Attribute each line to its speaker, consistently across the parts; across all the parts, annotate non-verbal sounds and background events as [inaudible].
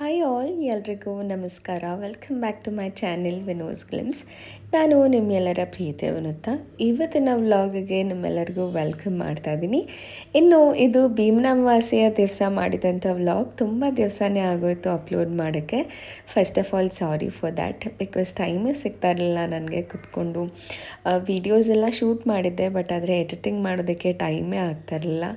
Speaker 1: Hi all ಎಲ್ರಿಗೂ ನಮಸ್ಕಾರ. Welcome back to my channel Vino's glimpse ನಾನು ನಿಮ್ಮೆಲ್ಲರ ಪ್ರೀತಿ ವಿನುತ್ತ ಇವತ್ತಿನ ವ್ಲಾಗ್ಗೆ ನಿಮ್ಮೆಲ್ಲರಿಗೂ ವೆಲ್ಕಮ್ ಮಾಡ್ತಾ ಇದ್ದೀನಿ. ಇನ್ನು ಇದು ಭೀಮನವಾಸಿಯ ದಿವಸ ಮಾಡಿದಂಥ ವ್ಲಾಗ್ ತುಂಬ ದಿವಸನೇ ಆಗೋಯಿತು ಅಪ್ಲೋಡ್ ಮಾಡೋಕ್ಕೆ. First of all sorry for that because ಟೈಮೇ ಸಿಗ್ತಾ ಇರಲಿಲ್ಲ ನನಗೆ ಕುತ್ಕೊಂಡು. ವೀಡಿಯೋಸ್ ಎಲ್ಲ ಶೂಟ್ ಮಾಡಿದ್ದೆ ಬಟ್ ಆದರೆ ಎಡಿಟಿಂಗ್ ಮಾಡೋದಕ್ಕೆ ಟೈಮೇ ಆಗ್ತಾ ಇರಲಿಲ್ಲ.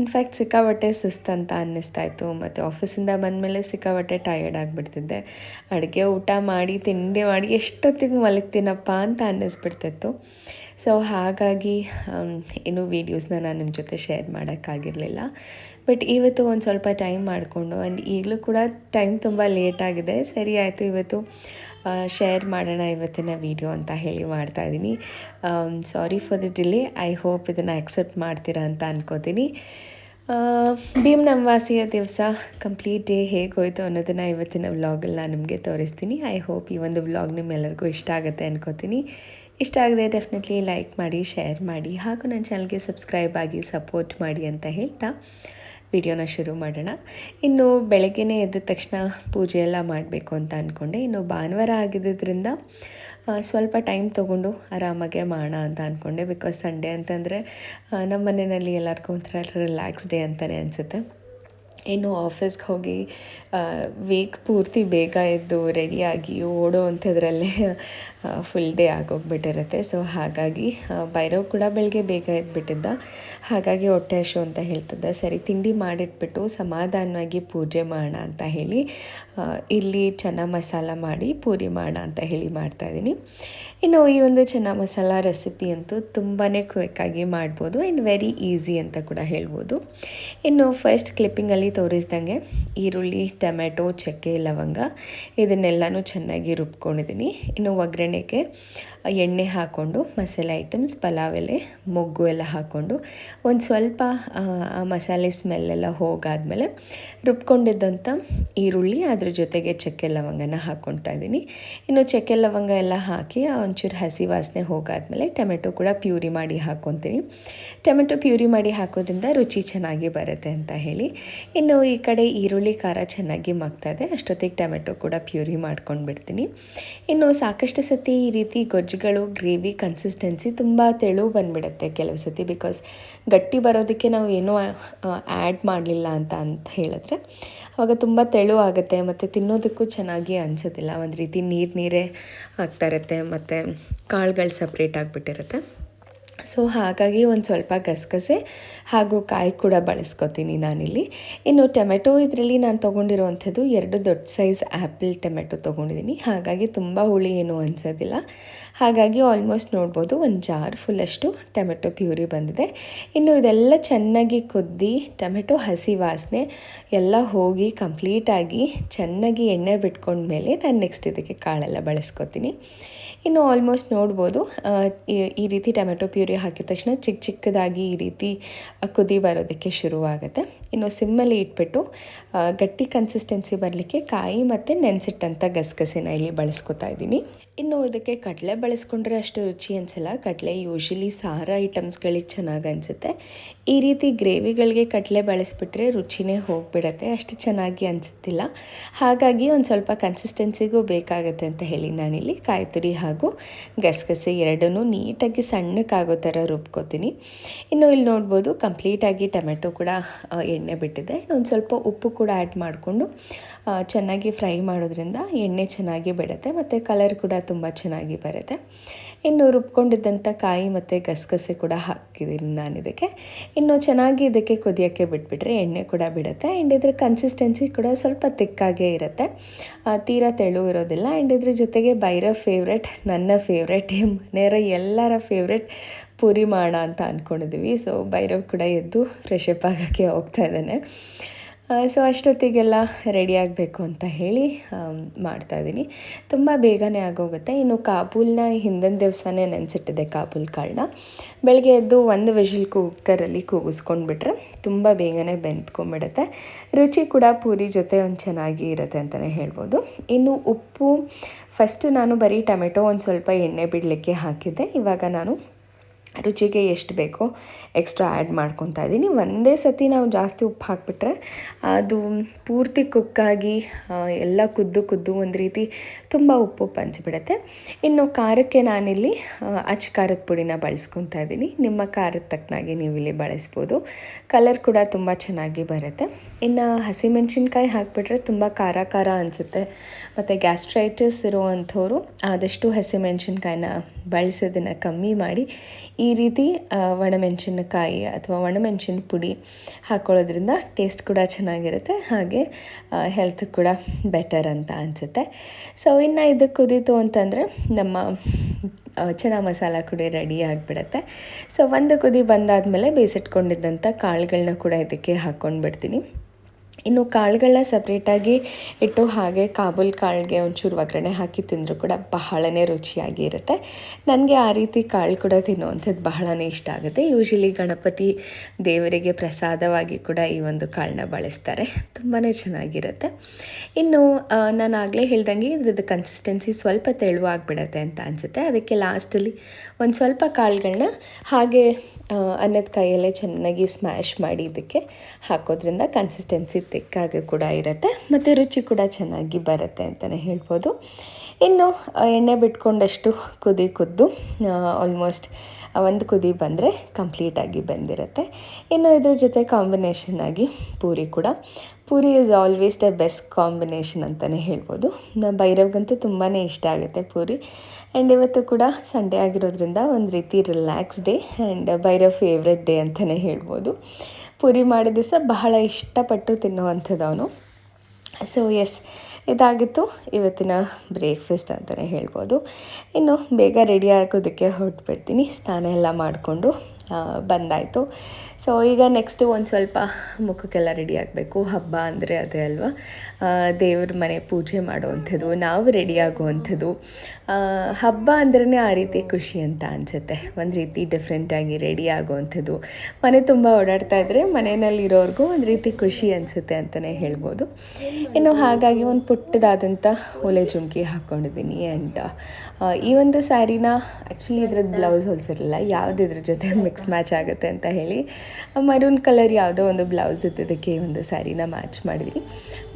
Speaker 1: ಇನ್ಫ್ಯಾಕ್ಟ್ ಸಿಕ್ಕಾಬಟ್ಟೆ ಅಂತ ಅನ್ನಿಸ್ತಾ ಇತ್ತು. ಮತ್ತು ಆಫೀಸಿಂದ ಬಂದಮೇಲೆ ಸಿಕ್ಕಾಬಟ್ಟೆ ಟಯರ್ಡ್ ಆಗಿಬಿಡ್ತಿದ್ದೆ. ಅಡುಗೆ ಊಟ ಮಾಡಿ, ತಿಂಡಿ ಮಾಡಿ ಎಷ್ಟೊತ್ತಿಗೆ ಮಲಗ್ತೀನಪ್ಪ ಅಂತ ಅನ್ನಿಸ್ಬಿಡ್ತಿತ್ತು. ಸೊ ಹಾಗಾಗಿ ಇನ್ನೂ ವೀಡಿಯೋಸ್ನ ನಾನು ನಿಮ್ಮ ಜೊತೆ ಶೇರ್ ಮಾಡೋಕ್ಕಾಗಿರಲಿಲ್ಲ. ಬಟ್ ಇವತ್ತು ಒಂದು ಸ್ವಲ್ಪ ಟೈಮ್ ಮಾಡಿಕೊಂಡು ಆ್ಯಂಡ್ ಈಗಲೂ ಕೂಡ ಟೈಮ್ ತುಂಬ ಲೇಟ್ ಆಗಿದೆ. ಸರಿ ಆಯಿತು, ಇವತ್ತು ಶೇರ್ ಮಾಡೋಣ ಇವತ್ತಿನ ವೀಡಿಯೋ ಅಂತ ಹೇಳಿ ಮಾಡ್ತಾಯಿದ್ದೀನಿ sorry for the delay I hope ಇದನ್ನು ಆಕ್ಸೆಪ್ಟ್ ಮಾಡ್ತೀರಾ ಅಂತ ಅನ್ಕೋತೀನಿ. ಭೀಮ್ ನಮವಾಸಿಯ ದಿವಸ ಕಂಪ್ಲೀಟ್ ಡೇ ಹೇಗೆ ಹೋಯಿತು ಅನ್ನೋದನ್ನು ಇವತ್ತಿನ ವ್ಲಾಗಲ್ಲಿ ನಾನು ನಿಮಗೆ ತೋರಿಸ್ತೀನಿ. ಐ ಹೋಪ್ ಈ ಒಂದು ವ್ಲಾಗ್ ನಿಮ್ಮೆಲ್ಲರಿಗೂ ಇಷ್ಟ ಆಗುತ್ತೆ ಅನ್ಕೋತೀನಿ. ಇಷ್ಟ ಆಗದೆ ಡೆಫಿನೆಟ್ಲಿ ಲೈಕ್ ಮಾಡಿ ಶೇರ್ ಮಾಡಿ, ಹಾಗೂ ನನ್ನ ಚಾನಲ್ಗೆ ಸಬ್ಸ್ಕ್ರೈಬ್ ಆಗಿ ಸಪೋರ್ಟ್ ಮಾಡಿ ಅಂತ ಹೇಳ್ತಾ ವಿಡಿಯೋನ ಶುರು ಮಾಡೋಣ. ಇನ್ನು ಬೆಳಗ್ಗೆನೇ ಎದ್ದ ತಕ್ಷಣ ಪೂಜೆ ಎಲ್ಲ ಮಾಡಬೇಕು ಅಂತ ಅಂದ್ಕೊಂಡೆ ಇನ್ನು ಭಾನುವಾರ ಆಗಿದ್ದರಿಂದ ಸ್ವಲ್ಪ ಟೈಮ್ ತೊಗೊಂಡು ಆರಾಮಾಗೆ ಮಾಡೋಣ ಅಂತ ಅಂದ್ಕೊಂಡೆ ಬಿಕಾಸ್ ಸಂಡೇ ಅಂತಂದರೆ ನಮ್ಮ ಮನೆಯಲ್ಲಿ ಎಲ್ಲರಿಗೂ ಒಂಥರ ರಿಲ್ಯಾಕ್ಸ್ ಡೇ ಅಂತಲೇ ಅನಿಸುತ್ತೆ. ಇನ್ನು ಆಫೀಸ್ಗೆ ಹೋಗಿ ವೀಕ್ ಪೂರ್ತಿ ಬೇಗ ಎದ್ದು ರೆಡಿಯಾಗಿ ಓಡೋ ಅಂಥದ್ರಲ್ಲೇ ಫುಲ್ ಡೇ ಆಗೋಗ್ಬಿಟ್ಟಿರುತ್ತೆ. ಸೊ ಹಾಗಾಗಿ ಭೈರವ್ ಕೂಡ ಬೆಳಗ್ಗೆ ಬೇಗ ಎದ್ಬಿಟ್ಟಿದ್ದ. ಹಾಗಾಗಿ ಹೊಟ್ಟೆ ಹಶು ಅಂತ ಹೇಳ್ತಿದ್ದ. ಸರಿ, ತಿಂಡಿ ಮಾಡಿಟ್ಬಿಟ್ಟು ಸಮಾಧಾನವಾಗಿ ಪೂಜೆ ಮಾಡೋಣ ಅಂತ ಹೇಳಿ ಇಲ್ಲಿ ಚೆನ್ನ ಮಸಾಲ ಮಾಡಿ ಪೂರಿ ಮಾಡೋಣ ಅಂತ ಹೇಳಿ ಮಾಡ್ತಾಯಿದ್ದೀನಿ ಇನ್ನು ಈ ಒಂದು ಚೆನ್ನ ಮಸಾಲ ರೆಸಿಪಿ ಅಂತೂ ತುಂಬಾ ಕ್ವಿಕ್ಕಾಗಿ ಮಾಡ್ಬೋದು ಆ್ಯಂಡ್ ವೆರಿ ಈಸಿ ಅಂತ ಕೂಡ ಹೇಳ್ಬೋದು. ಇನ್ನು ಫಸ್ಟ್ ಕ್ಲಿಪ್ಪಿಂಗಲ್ಲಿ ತೋರಿಸ್ದಂಗೆ ಈರುಳ್ಳಿ, ಟೊಮೆಟೊ, ಚಕ್ಕೆ, ಲವಂಗ, ಇದನ್ನೆಲ್ಲನೂ ಚೆನ್ನಾಗಿ ರುಬ್ಕೊಂಡಿದ್ದೀನಿ. ಇನ್ನು വിവരണയ്ക്ക് ಎಣ್ಣೆ ಹಾಕ್ಕೊಂಡು, ಮಸಾಲೆ ಐಟಮ್ಸ್ ಪಲಾವ್ ಎಲೆ, ಮೊಗ್ಗು ಎಲ್ಲ ಹಾಕ್ಕೊಂಡು, ಒಂದು ಸ್ವಲ್ಪ, ಆ ಮಸಾಲೆ ಸ್ಮೆಲ್ಲೆಲ್ಲ ಹೋಗಾದಮೇಲೆ ರುಬ್ಕೊಂಡಿದ್ದಂಥ ಈರುಳ್ಳಿ, ಅದ್ರ ಜೊತೆಗೆ ಚಕ್ಕೆ ಲವಂಗನ ಹಾಕ್ಕೊಳ್ತಾ ಇದ್ದೀನಿ. ಇನ್ನು ಚಕ್ಕೆ ಲವಂಗ ಎಲ್ಲ ಹಾಕಿ ಒಂಚೂರು ಹಸಿ ವಾಸನೆ ಹೋಗಾದಮೇಲೆ ಟೊಮೆಟೊ ಕೂಡ ಪ್ಯೂರಿ ಮಾಡಿ ಹಾಕ್ಕೊತೀನಿ. ಟೊಮೆಟೊ ಪ್ಯೂರಿ ಮಾಡಿ ಹಾಕೋದ್ರಿಂದ ರುಚಿ ಚೆನ್ನಾಗಿ ಬರುತ್ತೆ ಅಂತ ಹೇಳಿ. ಇನ್ನು ಈ ಕಡೆ ಈರುಳ್ಳಿ ಖಾರ ಚೆನ್ನಾಗಿ ಮಗ್ತಾ ಇದೆ ಅಷ್ಟೊತ್ತಿಗೆ ಟೊಮೆಟೊ ಕೂಡ ಪ್ಯೂರಿ ಮಾಡ್ಕೊಂಡು ಬಿಡ್ತೀನಿ ಇನ್ನು ಸಾಕಷ್ಟು ಸತಿ ಈ ರೀತಿ ಗೊಜ್ಜುಗಳು ಗ್ರೇವಿ ಕನ್ಸಿಸ್ಟೆನ್ಸಿ ತುಂಬ ತೆಳು ಬಂದ್ಬಿಡುತ್ತೆ ಕೆಲವು ಸತಿ ಬಿಕಾಸ್ ಗಟ್ಟಿ ಬರೋದಕ್ಕೆ ನಾವು ಏನೂ ಆ್ಯಡ್ ಮಾಡಲಿಲ್ಲ ಅಂತ ಅಂತ ಹೇಳಿದ್ರೆ ಆವಾಗ ತುಂಬ ತೆಳು ಆಗುತ್ತೆ ಮತ್ತು ತಿನ್ನೋದಕ್ಕೂ ಚೆನ್ನಾಗಿ ಅನಿಸೋದಿಲ್ಲ. ಒಂದು ರೀತಿ ನೀರು ನೀರೇ ಆಗ್ತಾ ಇರುತ್ತೆ ಮತ್ತು ಕಾಳುಗಳು ಸಪ್ರೇಟ್ ಆಗಿಬಿಟ್ಟಿರುತ್ತೆ. ಸೊ ಹಾಗಾಗಿ ಒಂದು ಸ್ವಲ್ಪ ಗಸಗಸೆ ಹಾಗೂ ಕಾಯಿ ಕೂಡ ಬಳಸ್ಕೊತೀನಿ ನಾನಿಲ್ಲಿ. ಇನ್ನು ಟೊಮೆಟೊ ಇದರಲ್ಲಿ ನಾನು ತೊಗೊಂಡಿರುವಂಥದ್ದು ಎರಡು ದೊಡ್ಡ ಸೈಜ್ ಆ್ಯಪಲ್ ಟೊಮೆಟೊ ತೊಗೊಂಡಿದ್ದೀನಿ ಹಾಗಾಗಿ ತುಂಬ ಹುಳಿ ಏನು ಅನಿಸೋದಿಲ್ಲ. ಹಾಗಾಗಿ ಆಲ್ಮೋಸ್ಟ್ ನೋಡ್ಬೋದು, ಒಂದು ಜಾರ್ ಫುಲ್ಲಷ್ಟು ಟೊಮೆಟೊ ಪ್ಯೂರಿ ಬಂದಿದೆ. ಇನ್ನು ಇದೆಲ್ಲ ಚೆನ್ನಾಗಿ ಕುದ್ದಿ, ಟೊಮೆಟೊ ಹಸಿ ವಾಸನೆ ಎಲ್ಲ ಹೋಗಿ ಕಂಪ್ಲೀಟಾಗಿ ಚೆನ್ನಾಗಿ ಎಣ್ಣೆ ಬಿಟ್ಕೊಂಡ್ಮೇಲೆ ನಾನು ನೆಕ್ಸ್ಟ್ ಇದಕ್ಕೆ ಕಾಳೆಲ್ಲ ಬಳಸ್ಕೊತೀನಿ. ಇನ್ನು ಆಲ್ಮೋಸ್ಟ್ ನೋಡ್ಬೋದು ಈ ರೀತಿ ಟೊಮೆಟೊ ಪ್ಯೂರಿ ಹಾಕಿದ ತಕ್ಷಣ ಚಿಕ್ಕ ಚಿಕ್ಕದಾಗಿ ಈ ರೀತಿ ಕುದಿ ಬರೋದಕ್ಕೆ ಶುರುವಾಗುತ್ತೆ. ಇನ್ನು ಸಿಮ್ಮಲ್ಲಿ ಇಟ್ಬಿಟ್ಟು ಗಟ್ಟಿ ಕನ್ಸಿಸ್ಟೆನ್ಸಿ ಬರಲಿಕ್ಕೆ ಕಾಯಿ ಮತ್ತು ನೆನೆಸಿಟ್ಟಂಥ ಗಸಗಸೆನ ಇಲ್ಲಿ ಬಳಸ್ಕೊತಾ ಇದ್ದೀನಿ. ಇನ್ನು ಇದಕ್ಕೆ ಕಡಲೆ ಬಳಸ್ಕೊಂಡ್ರೆ ಅಷ್ಟು ರುಚಿ ಅನಿಸಲ್ಲ. ಕಡಲೆ ಯೂಶಲಿ ಸಾರ ಐಟಮ್ಸ್ಗಳಿಗೆ ಚೆನ್ನಾಗಿ ಅನಿಸುತ್ತೆ. ಈ ರೀತಿ ಗ್ರೇವಿಗಳಿಗೆ ಕಡಲೆ ಬಳಸಿಬಿಟ್ರೆ ರುಚಿನೇ ಹೋಗಿಬಿಡತ್ತೆ, ಅಷ್ಟು ಚೆನ್ನಾಗಿ ಅನಿಸುತ್ತಿಲ್ಲ. ಹಾಗಾಗಿ ಒಂದು ಸ್ವಲ್ಪ ಕನ್ಸಿಸ್ಟೆನ್ಸಿಗೂ ಬೇಕಾಗುತ್ತೆ ಅಂತ ಹೇಳಿ ನಾನಿಲ್ಲಿ ಕಾಯಿ ತುರಿ ಹಾಗೂ ಗಸಗಸೆ ಎರಡನ್ನೂ ನೀಟಾಗಿ ಸಣ್ಣಕ್ಕಾಗೋ ಥರ ರುಬ್ಕೋತೀನಿ. ಇನ್ನು ಇಲ್ಲಿ ನೋಡ್ಬೋದು ಕಂಪ್ಲೀಟಾಗಿ ಟೊಮೆಟೊ ಕೂಡ ಎಣ್ಣೆ ಬಿಟ್ಟಿದೆ. ಒಂದು ಸ್ವಲ್ಪ ಉಪ್ಪು ಕೂಡ ಆ್ಯಡ್ ಮಾಡಿಕೊಂಡು ಚೆನ್ನಾಗಿ ಫ್ರೈ ಮಾಡೋದ್ರಿಂದ ಎಣ್ಣೆ ಚೆನ್ನಾಗಿ ಬಿಡುತ್ತೆ ಮತ್ತು ಕಲರ್ ಕೂಡ ತುಂಬ ಚೆನ್ನಾಗಿ ಬರುತ್ತೆ. ಇನ್ನು ರುಬ್ಕೊಂಡಿದ್ದಂಥ ಕಾಯಿ ಮತ್ತು ಗಸಗಸೆ ಕೂಡ ಹಾಕಿದ್ದೀನಿ ನಾನು ಇದಕ್ಕೆ ಇನ್ನು ಚೆನ್ನಾಗಿ ಇದಕ್ಕೆ ಕುದಿಯೋಕ್ಕೆ ಬಿಟ್ಬಿಟ್ರೆ ಎಣ್ಣೆ ಕೂಡ ಬಿಡುತ್ತೆ. ಆ್ಯಂಡ್ ಇದ್ರ ಕನ್ಸಿಸ್ಟೆನ್ಸಿ ಕೂಡ ಸ್ವಲ್ಪ ತಿಕ್ಕಾಗೇ ಇರುತ್ತೆ. ತೀರಾ ತೆಳು ಇರೋದಿಲ್ಲ. ಆ್ಯಂಡ್ ಇದ್ರ ಜೊತೆಗೆ ಬೈರ ಫೇವ್ರೆಟ್ ನನ್ನ ಫೇವ್ರೆಟ್ [laughs] ಮನೆಯವರ ಎಲ್ಲರ ಫೇವ್ರೆಟ್ ಪೂರಿ ಮಾಡೋಣ ಅಂತ ಅಂದ್ಕೊಂಡಿದ್ವಿ ಸೊ ಬೈರವ್ ಕೂಡ ಎದ್ದು ಫ್ರೆಶ್ ಅಪ್ ಆಗೋಕ್ಕೆ ಹೋಗ್ತಾ ಇದ್ದಾನೆ. ಸೊ ಅಷ್ಟೊತ್ತಿಗೆಲ್ಲ ರೆಡಿ ಆಗಬೇಕು ಅಂತ ಹೇಳಿ ಮಾಡ್ತಾಯಿದ್ದೀನಿ ತುಂಬ ಬೇಗನೆ ಆಗೋಗುತ್ತೆ. ಇನ್ನು ಕಾಬೂಲ್ನ ಹಿಂದಿನ ದಿವಸನೇ ನೆನೆಸಿಟ್ಟಿದೆ ಕಾಬೂಲ್ ಕಾಳನ್ನ. ಬೆಳಗ್ಗೆ ಎದ್ದು ಒಂದು ವಿಷಲ್ ಕುಕ್ಕರಲ್ಲಿ ಕೂಗಿಸ್ಕೊಂಡ್ಬಿಟ್ರೆ ತುಂಬ ಬೇಗನೆ ಬೆಂದ್ಕೊಂಡ್ಬಿಡುತ್ತೆ. ರುಚಿ ಕೂಡ ಪೂರಿ ಜೊತೆ ಒಂದು ಚೆನ್ನಾಗಿ ಇರುತ್ತೆ ಅಂತಲೇ ಹೇಳ್ಬೋದು. ಇನ್ನು ಉಪ್ಪು ಫಸ್ಟು ನಾನು ಬರೀ ಟೊಮೆಟೊ ಒಂದು ಸ್ವಲ್ಪ ಎಣ್ಣೆ ಬಿಡಲಿಕ್ಕೆ ಹಾಕಿದ್ದೆ. ಇವಾಗ ನಾನು ರುಚಿಗೆ ಎಷ್ಟು ಬೇಕೋ ಎಕ್ಸ್ಟ್ರಾ ಆ್ಯಡ್ ಮಾಡ್ಕೊತಾ ಇದ್ದೀನಿ. ಒಂದೇ ಸತಿ ನಾವು ಜಾಸ್ತಿ ಉಪ್ಪು ಹಾಕಿಬಿಟ್ರೆ ಅದು ಪೂರ್ತಿ ಕುಕ್ಕಾಗಿ ಎಲ್ಲ ಕುದ್ದು ಕುದ್ದು ಒಂದು ರೀತಿ ತುಂಬ ಉಪ್ಪು ಪಂಚಿಬಿಡುತ್ತೆ. ಇನ್ನು ಖಾರಕ್ಕೆ ನಾನಿಲ್ಲಿ ಅಚ್ಚ ಖಾರದ ಪುಡಿನ ಬಳಸ್ಕೊತಾ ಇದ್ದೀನಿ. ನಿಮ್ಮ ಖಾರದ ತಕ್ಕನಾಗಿ ನೀವು ಇಲ್ಲಿ ಬಳಸ್ಬೋದು. ಕಲರ್ ಕೂಡ ತುಂಬ ಚೆನ್ನಾಗಿ ಬರುತ್ತೆ. ಇನ್ನು ಹಸಿಮೆಣ್ಸಿನ್ಕಾಯಿ ಹಾಕಿಬಿಟ್ರೆ ತುಂಬ ಖಾರ ಖಾರ ಅನಿಸುತ್ತೆ. ಮತ್ತು ಗ್ಯಾಸ್ಟ್ರೈಟಿಸ್ ಇರುವಂಥವ್ರು ಆದಷ್ಟು ಹಸಿಮೆಣ್ಸಿನ್ಕಾಯಿನ ಬಳಸೋದನ್ನು ಕಮ್ಮಿ ಮಾಡಿ ಈ ರೀತಿ ಒಣಮೆಣಸಿನಕಾಯಿ ಅಥವಾ ಒಣಮೆಣಸಿನ ಪುಡಿ ಹಾಕ್ಕೊಳ್ಳೋದ್ರಿಂದ ಟೇಸ್ಟ್ ಕೂಡ ಚೆನ್ನಾಗಿರುತ್ತೆ. ಹಾಗೆ ಹೆಲ್ತ್ ಕೂಡ ಬೆಟರ್ ಅಂತ ಅನಿಸುತ್ತೆ. ಸೊ ಇನ್ನು ಇದು ಕುದೀತು ಅಂತಂದರೆ ನಮ್ಮ ಚೆನ್ನಾಗಿ ಚೆನ್ನ ಮಸಾಲ ಕೂಡ ರೆಡಿ ಆಗಿಬಿಡುತ್ತೆ. ಸೊ ಒಂದು ಕುದಿ ಬಂದಾದಮೇಲೆ ಬೇಯಿಸಿಟ್ಕೊಂಡಿದ್ದಂಥ ಕಾಳುಗಳನ್ನ ಕೂಡ ಇದಕ್ಕೆ ಹಾಕ್ಕೊಂಡು ಬಿಡ್ತೀನಿ ಇನ್ನು ಕಾಳುಗಳನ್ನ ಸಪ್ರೇಟಾಗಿ ಇಟ್ಟು ಹಾಗೆ ಕಾಬೂಲ್ ಕಾಳಿಗೆ ಒಂಚೂರು ಒಗ್ಗರಣೆ ಹಾಕಿ ತಿಂದರೂ ಕೂಡ ಬಹಳನೇ ರುಚಿಯಾಗಿ ಇರುತ್ತೆ ನನಗೆ ಆ ರೀತಿ ಕಾಳು ಕೂಡ ತಿನ್ನುವಂಥದ್ದು ಬಹಳನೇ ಇಷ್ಟ ಆಗುತ್ತೆ. ಯೂಶಲಿ ಗಣಪತಿ ದೇವರಿಗೆ ಪ್ರಸಾದವಾಗಿ ಕೂಡ ಈ ಒಂದು ಕಾಳನ್ನ ಬಳಸ್ತಾರೆ. ತುಂಬಾ ಚೆನ್ನಾಗಿರುತ್ತೆ. ಇನ್ನು ನಾನು ಆಗಲೇ ಹೇಳ್ದಂಗೆ ಇದ್ರದ್ದು ಕನ್ಸಿಸ್ಟೆನ್ಸಿ ಸ್ವಲ್ಪ ತೆಳುವಾಗಿಬಿಡತ್ತೆ ಅಂತ ಅನಿಸುತ್ತೆ. ಅದಕ್ಕೆ ಲಾಸ್ಟಲ್ಲಿ ಒಂದು ಸ್ವಲ್ಪ ಕಾಳುಗಳನ್ನ ಹಾಗೆ ಅನ್ನದ ಕೈಯಲ್ಲೇ ಚೆನ್ನಾಗಿ ಸ್ಮ್ಯಾಶ್ ಮಾಡಿ ಇದಕ್ಕೆ ಹಾಕೋದ್ರಿಂದ ಕನ್ಸಿಸ್ಟೆನ್ಸಿ ತಿಕ್ಕಾಗಿ ಕೂಡ ಇರುತ್ತೆ, ಮತ್ತು ರುಚಿ ಕೂಡ ಚೆನ್ನಾಗಿ ಬರುತ್ತೆ ಅಂತಲೇ ಹೇಳ್ಬೋದು. ಇನ್ನು ಎಣ್ಣೆ ಬಿಟ್ಕೊಂಡಷ್ಟು ಕುದಿ ಕುದ್ದು ಆಲ್ಮೋಸ್ಟ್ ಒಂದು ಕುದಿ ಬಂದರೆ ಕಂಪ್ಲೀಟಾಗಿ ಬಂದಿರುತ್ತೆ. ಇನ್ನು ಇದ್ರ ಜೊತೆ ಕಾಂಬಿನೇಷನ್ ಆಗಿ ಪೂರಿ ಕೂಡ. Puri is always the best combination ಅಂತಲೇ ಹೇಳ್ಬೋದು. ನಮ್ಮ ಭೈರವ್ಗಂತೂ ತುಂಬಾ ಇಷ್ಟ ಆಗುತ್ತೆ ಪೂರಿ. ಆ್ಯಂಡ್ ಇವತ್ತು ಕೂಡ ಸಂಡೇ ಆಗಿರೋದ್ರಿಂದ ಒಂದು ರೀತಿ relax day and Bhairav favourite day ಅಂತಲೇ ಹೇಳ್ಬೋದು. ಪೂರಿ ಮಾಡಿದ ದಿವಸ ಬಹಳ ಇಷ್ಟಪಟ್ಟು ತಿನ್ನುವಂಥದ್ದು ಅವನು. ಸೊ ಎಸ್ ಇದಾಗಿತ್ತು ಇವತ್ತಿನ ಬ್ರೇಕ್ಫಾಸ್ಟ್ ಅಂತಲೇ ಹೇಳ್ಬೋದು. ಇನ್ನು ಬೇಗ ರೆಡಿ ಆಗೋದಕ್ಕೆ ಹೊರಟ್ಬಿಡ್ತೀನಿ. ಸ್ನಾನ ಎಲ್ಲ ಮಾಡಿಕೊಂಡು ಬಂದಾಯಿತು. ಸೊ ಈಗ ನೆಕ್ಸ್ಟು ಒಂದು ಸ್ವಲ್ಪ ಮುಖಕ್ಕೆಲ್ಲ ರೆಡಿ ಆಗಬೇಕು. ಹಬ್ಬ ಅಂದರೆ ಅದೇ ಅಲ್ವಾ? ದೇವ್ರ ಮನೆ ಪೂಜೆ ಮಾಡುವಂಥದ್ದು, ನಾವು ರೆಡಿ ಆಗುವಂಥದ್ದು. ಹಬ್ಬ ಅಂದ್ರೇ ಆ ರೀತಿ ಖುಷಿ ಅಂತ ಅನಿಸುತ್ತೆ. ಒಂದು ರೀತಿ ಡಿಫ್ರೆಂಟಾಗಿ ರೆಡಿ ಆಗುವಂಥದ್ದು. ಮನೆ ತುಂಬ ಓಡಾಡ್ತಾ ಇದ್ದರೆ ಮನೆಯಲ್ಲಿರೋರ್ಗೂ ಒಂದು ರೀತಿ ಖುಷಿ ಅನಿಸುತ್ತೆ ಅಂತಲೇ ಹೇಳ್ಬೋದು. ಇನ್ನು ಹಾಗಾಗಿ ಒಂದು ಪುಟ್ಟದಾದಂಥ ಒಲೆ ಜುಮ್ಕಿ ಹಾಕ್ಕೊಂಡಿದ್ದೀನಿ ಆ್ಯಂಡ್ ಈ ಒಂದು ಸ್ಯಾರಿನ ಆ್ಯಕ್ಚುಲಿ ಇದ್ರದ್ದು ಬ್ಲೌಸ್ ಹೊಲಿಸಿರಲಿಲ್ಲ ಯಾವುದಿದ್ರ ಜೊತೆ ಮ್ಯಾಚ್ ಆಗುತ್ತೆ ಅಂತ ಹೇಳಿ. ಮರೂನ್ ಕಲರ್ ಯಾವುದೋ ಒಂದು ಬ್ಲೌಸ್ ಇದ್ದದಕ್ಕೆ ಒಂದು ಸ್ಯಾರಿನ ಮ್ಯಾಚ್ ಮಾಡಿದ್ವಿ.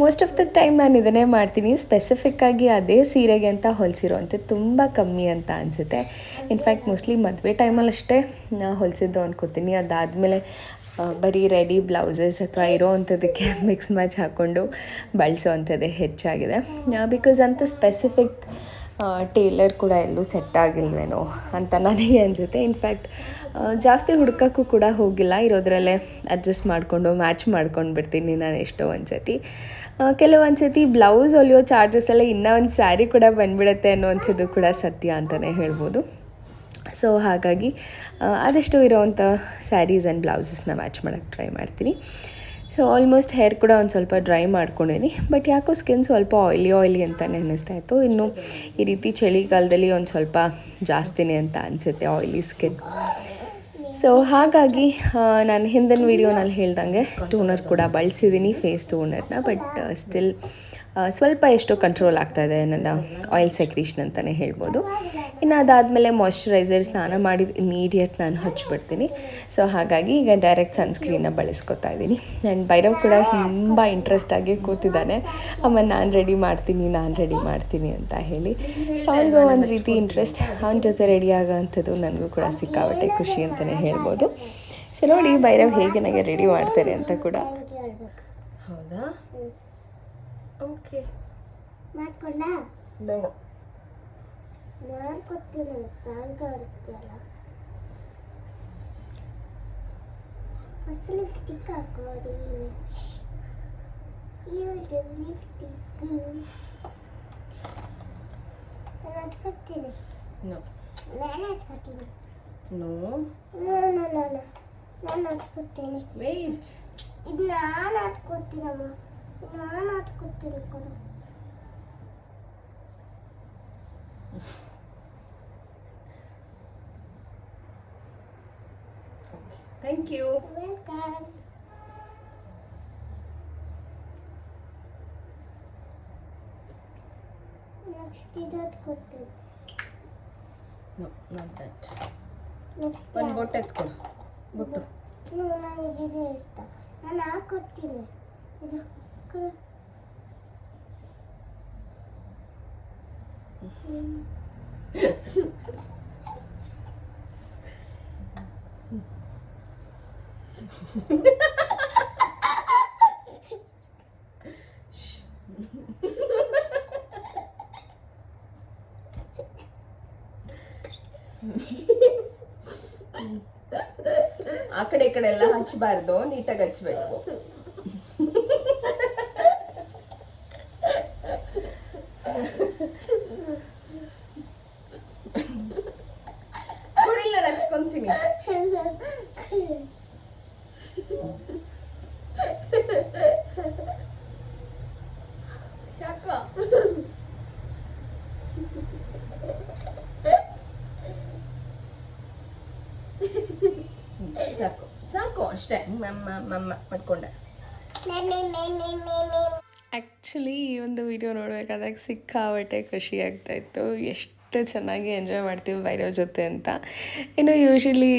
Speaker 1: ಮೋಸ್ಟ್ ಆಫ್ ದ ಟೈಮ್ ನಾನು ಇದನ್ನೇ ಮಾಡ್ತೀನಿ. ಸ್ಪೆಸಿಫಿಕ್ಕಾಗಿ ಅದೇ ಸೀರೆಗೆ ಅಂತ ಹೊಲಿಸಿರೋವಂಥದ್ದು ತುಂಬ ಕಮ್ಮಿ ಅಂತ ಅನಿಸುತ್ತೆ. ಇನ್ಫ್ಯಾಕ್ಟ್ ಮೋಸ್ಟ್ಲಿ ಮದುವೆ ಟೈಮಲ್ಲಿ ಅಷ್ಟೇ ಹೊಲಿಸಿದ್ದು ಅನ್ಕೋತೀನಿ. ಅದಾದಮೇಲೆ ಬರೀ ರೆಡಿ ಬ್ಲೌಸಸ್ ಅಥವಾ ಇರೋ ಅಂಥದ್ದಕ್ಕೆ ಮಿಕ್ಸ್ [laughs] ಮ್ಯಾಚ್ ಹಾಕ್ಕೊಂಡು ಬಳಸೋ ಹೆಚ್ಚಾಗಿದೆ. ಬಿಕಾಸ್ ಅಂತ ಸ್ಪೆಸಿಫಿಕ್ ಟೇಲರ್ ಕೂಡ ಎಲ್ಲೂ ಸೆಟ್ ಆಗಿಲ್ವೇನೋ ಅಂತ ನನಗೆ ಅನಿಸುತ್ತೆ. ಇನ್ಫ್ಯಾಕ್ಟ್ ಜಾಸ್ತಿ ಹುಡ್ಕೋಕ್ಕೂ ಕೂಡ ಹೋಗಿಲ್ಲ. ಇರೋದ್ರಲ್ಲೇ ಅಡ್ಜಸ್ಟ್ ಮಾಡಿಕೊಂಡು ಮ್ಯಾಚ್ ಮಾಡ್ಕೊಂಡು ಬಿಡ್ತೀನಿ ನಾನು ಎಷ್ಟೋ ಒಂದು ಸತಿ ಕೆಲವೊಂದು ಸತಿ ಬ್ಲೌಸ್ ಹೊಲಿಯೋ ಚಾರ್ಜಸ್ ಎಲ್ಲ ಇನ್ನೂ ಒಂದು ಸ್ಯಾರಿ ಕೂಡ ಬಂದ್ಬಿಡುತ್ತೆ ಅನ್ನೋವಂಥದ್ದು ಕೂಡ ಸತ್ಯ ಅಂತಲೇ ಹೇಳ್ಬೋದು. ಸೊ ಹಾಗಾಗಿ ಆದಷ್ಟು ಇರೋವಂಥ ಸ್ಯಾರೀಸ್ ಆ್ಯಂಡ್ ಬ್ಲೌಸಸ್ನ ಮ್ಯಾಚ್ ಮಾಡೋಕ್ಕೆ ಟ್ರೈ ಮಾಡ್ತೀನಿ. ಸೊ ಆಲ್ಮೋಸ್ಟ್ ಹೇರ್ ಕೂಡ ಒಂದು ಸ್ವಲ್ಪ ಡ್ರೈ ಮಾಡ್ಕೊಂಡಿದ್ದೀನಿ ಬಟ್ ಯಾಕೋ ಸ್ಕಿನ್ ಸ್ವಲ್ಪ ಆಯ್ಲಿ ಆಯ್ಲಿ ಅಂತಲೇ ಅನ್ನಿಸ್ತಾ ಇತ್ತು. ಇನ್ನು ಈ ರೀತಿ ಚಳಿಗಾಲದಲ್ಲಿ ಒಂದು ಸ್ವಲ್ಪ ಜಾಸ್ತಿನೇ ಅಂತ ಅನಿಸುತ್ತೆ ಆಯ್ಲಿ ಸ್ಕಿನ್ ಸೊ ಹಾಗಾಗಿ ನಾನು ಹಿಂದಿನ ವೀಡಿಯೋನಲ್ಲಿ ಹೇಳ್ದಂಗೆ ಟೋನರ್ ಕೂಡ ಬಳಸಿದ್ದೀನಿ ಫೇಸ್ ಟೋನರ್ನ ಬಟ್ ಸ್ಟಿಲ್ ಸ್ವಲ್ಪ ಎಷ್ಟೋ ಕಂಟ್ರೋಲ್ ಆಗ್ತಾಯಿದೆ ನನ್ನ ಆಯಿಲ್ ಸೆಕ್ರೀಷನ್ ಅಂತಲೇ ಹೇಳ್ಬೋದು. ಇನ್ನು ಅದಾದಮೇಲೆ ಮಾಯ್ಶ್ಚರೈಸರ್ ಸ್ನಾನ ಮಾಡಿದ ಇಮಿಡಿಯೇಟ್ ನಾನು ಹಚ್ಚಿಬಿಡ್ತೀನಿ ಸೊ ಹಾಗಾಗಿ ಈಗ ಡೈರೆಕ್ಟ್ ಸನ್ಸ್ಕ್ರೀನ್ನ ಬಳಸ್ಕೊತಾ ಇದ್ದೀನಿ. ಆ್ಯಂಡ್ ಭೈರವ್ ಕೂಡ ತುಂಬ ಇಂಟ್ರೆಸ್ಟ್ ಆಗಿ ಕೂತಿದ್ದಾನೆ. ಅಮ್ಮ, ನಾನು ರೆಡಿ ಮಾಡ್ತೀನಿ, ನಾನು ರೆಡಿ ಮಾಡ್ತೀನಿ ಅಂತ ಹೇಳಿ. ಸೊ ಅವನಿಗೂ ಒಂದು ರೀತಿ ಇಂಟ್ರೆಸ್ಟ್ ಅವನ ಜೊತೆ ರೆಡಿ ಆಗೋವಂಥದ್ದು ನನಗೂ ಕೂಡ ಸಿಕ್ಕಾಬಟ್ಟೆ ಖುಷಿ ಅಂತಲೇ ಹೇಳ್ಬೋದು. ಸೊ ನೋಡಿ ಭೈರವ್ ಹೇಗೆ ನನಗೆ ರೆಡಿ ಮಾಡ್ತಾರೆ ಅಂತ ಕೂಡ. ಹೌದಾ? ಓಕೆ.
Speaker 2: ಮಾಡ್ಕೊಳ್ಳ
Speaker 1: ಬೇಡ.
Speaker 2: ಮಾಡ್ಕೊತೀನಿ ಬ್ಯಾಂಕ್ ಇರ್ತೀಯಲ್ಲ ಫಸ್ಟ್ ಲಿಪ್ಸ್ಟಿಕ್ ಹಾಕೋರಿ. ಇವಾಗ ಲಿಪ್ಸ್ಟಿಕ್ ನಾನು ಹಚ್ಕೊತೀನಿ
Speaker 1: ನೋ.
Speaker 2: ನಾನು ಹಚ್ಕೊತೀನಿ
Speaker 1: ನೋ.
Speaker 2: ನಾನು ನಾನು ನಾನು ಹಚ್ಕೊತೀನಿ
Speaker 1: ವೇಟ್
Speaker 2: ಇದು ನಾನು ಹಚ್ಕೊತೀನಮ್ಮ ನಾನು ಹಚ್ಕೊತೀನಿ ಕೊಡು
Speaker 1: ಥ್ಯಾಂಕ್ ಯು
Speaker 2: ವೆಲ್ಕಮ್ ನೆಕ್ಸ್ಟ್ ಇದು ಹಚ್ಕೊತೀನಿ
Speaker 1: ನೋ ನಾಟ್ ದಟ್
Speaker 2: ನೆಕ್ಸ್ಟ್
Speaker 1: ಒಂದು ಬೊಟ್ಟು ಎತ್ಕೊಡು ಬೊಟ್ಟು
Speaker 2: ನನಗೆ ಇದು ಇಷ್ಟ ನಾನು ಹಾಕೊಡ್ತೀನಿ ಇದು ಕೊಡು. ಹ್ಮ್.
Speaker 1: ಆ ಕಡೆ ಈ ಕಡೆ ಎಲ್ಲ ಹಚ್ಚಬಾರ್ದು ನೀಟಾಗಿ ಹಚ್ಬೇಕು ಕೊಡಿಲ್ಲ ನಾನು ಹಚ್ಕೊಂತೀನಿ ಯಾಕೋ ಸಾಕು ಸಾಕು ಅಷ್ಟೇ ಮಮ್ಮ ಮಮ್ಮ ಮಾಡ್ಕೊಂಡೆ
Speaker 2: ಮೇ ಮೇ ಮೇ ಮೇ ಮೇ ಮೇ
Speaker 1: ಆ್ಯಕ್ಚುಲಿ ಈ ಒಂದು ವಿಡಿಯೋ ಸಿಕ್ಕಾಪಟ್ಟೆ ಖುಷಿ ಆಗ್ತಾಯಿತ್ತು ಎಷ್ಟು ಚೆನ್ನಾಗಿ ಎಂಜಾಯ್ ಮಾಡ್ತೀವಿ ಬೈರೋ ಜೊತೆ ಅಂತ. ಇನ್ನು ಯೂಶ್ವಲಿ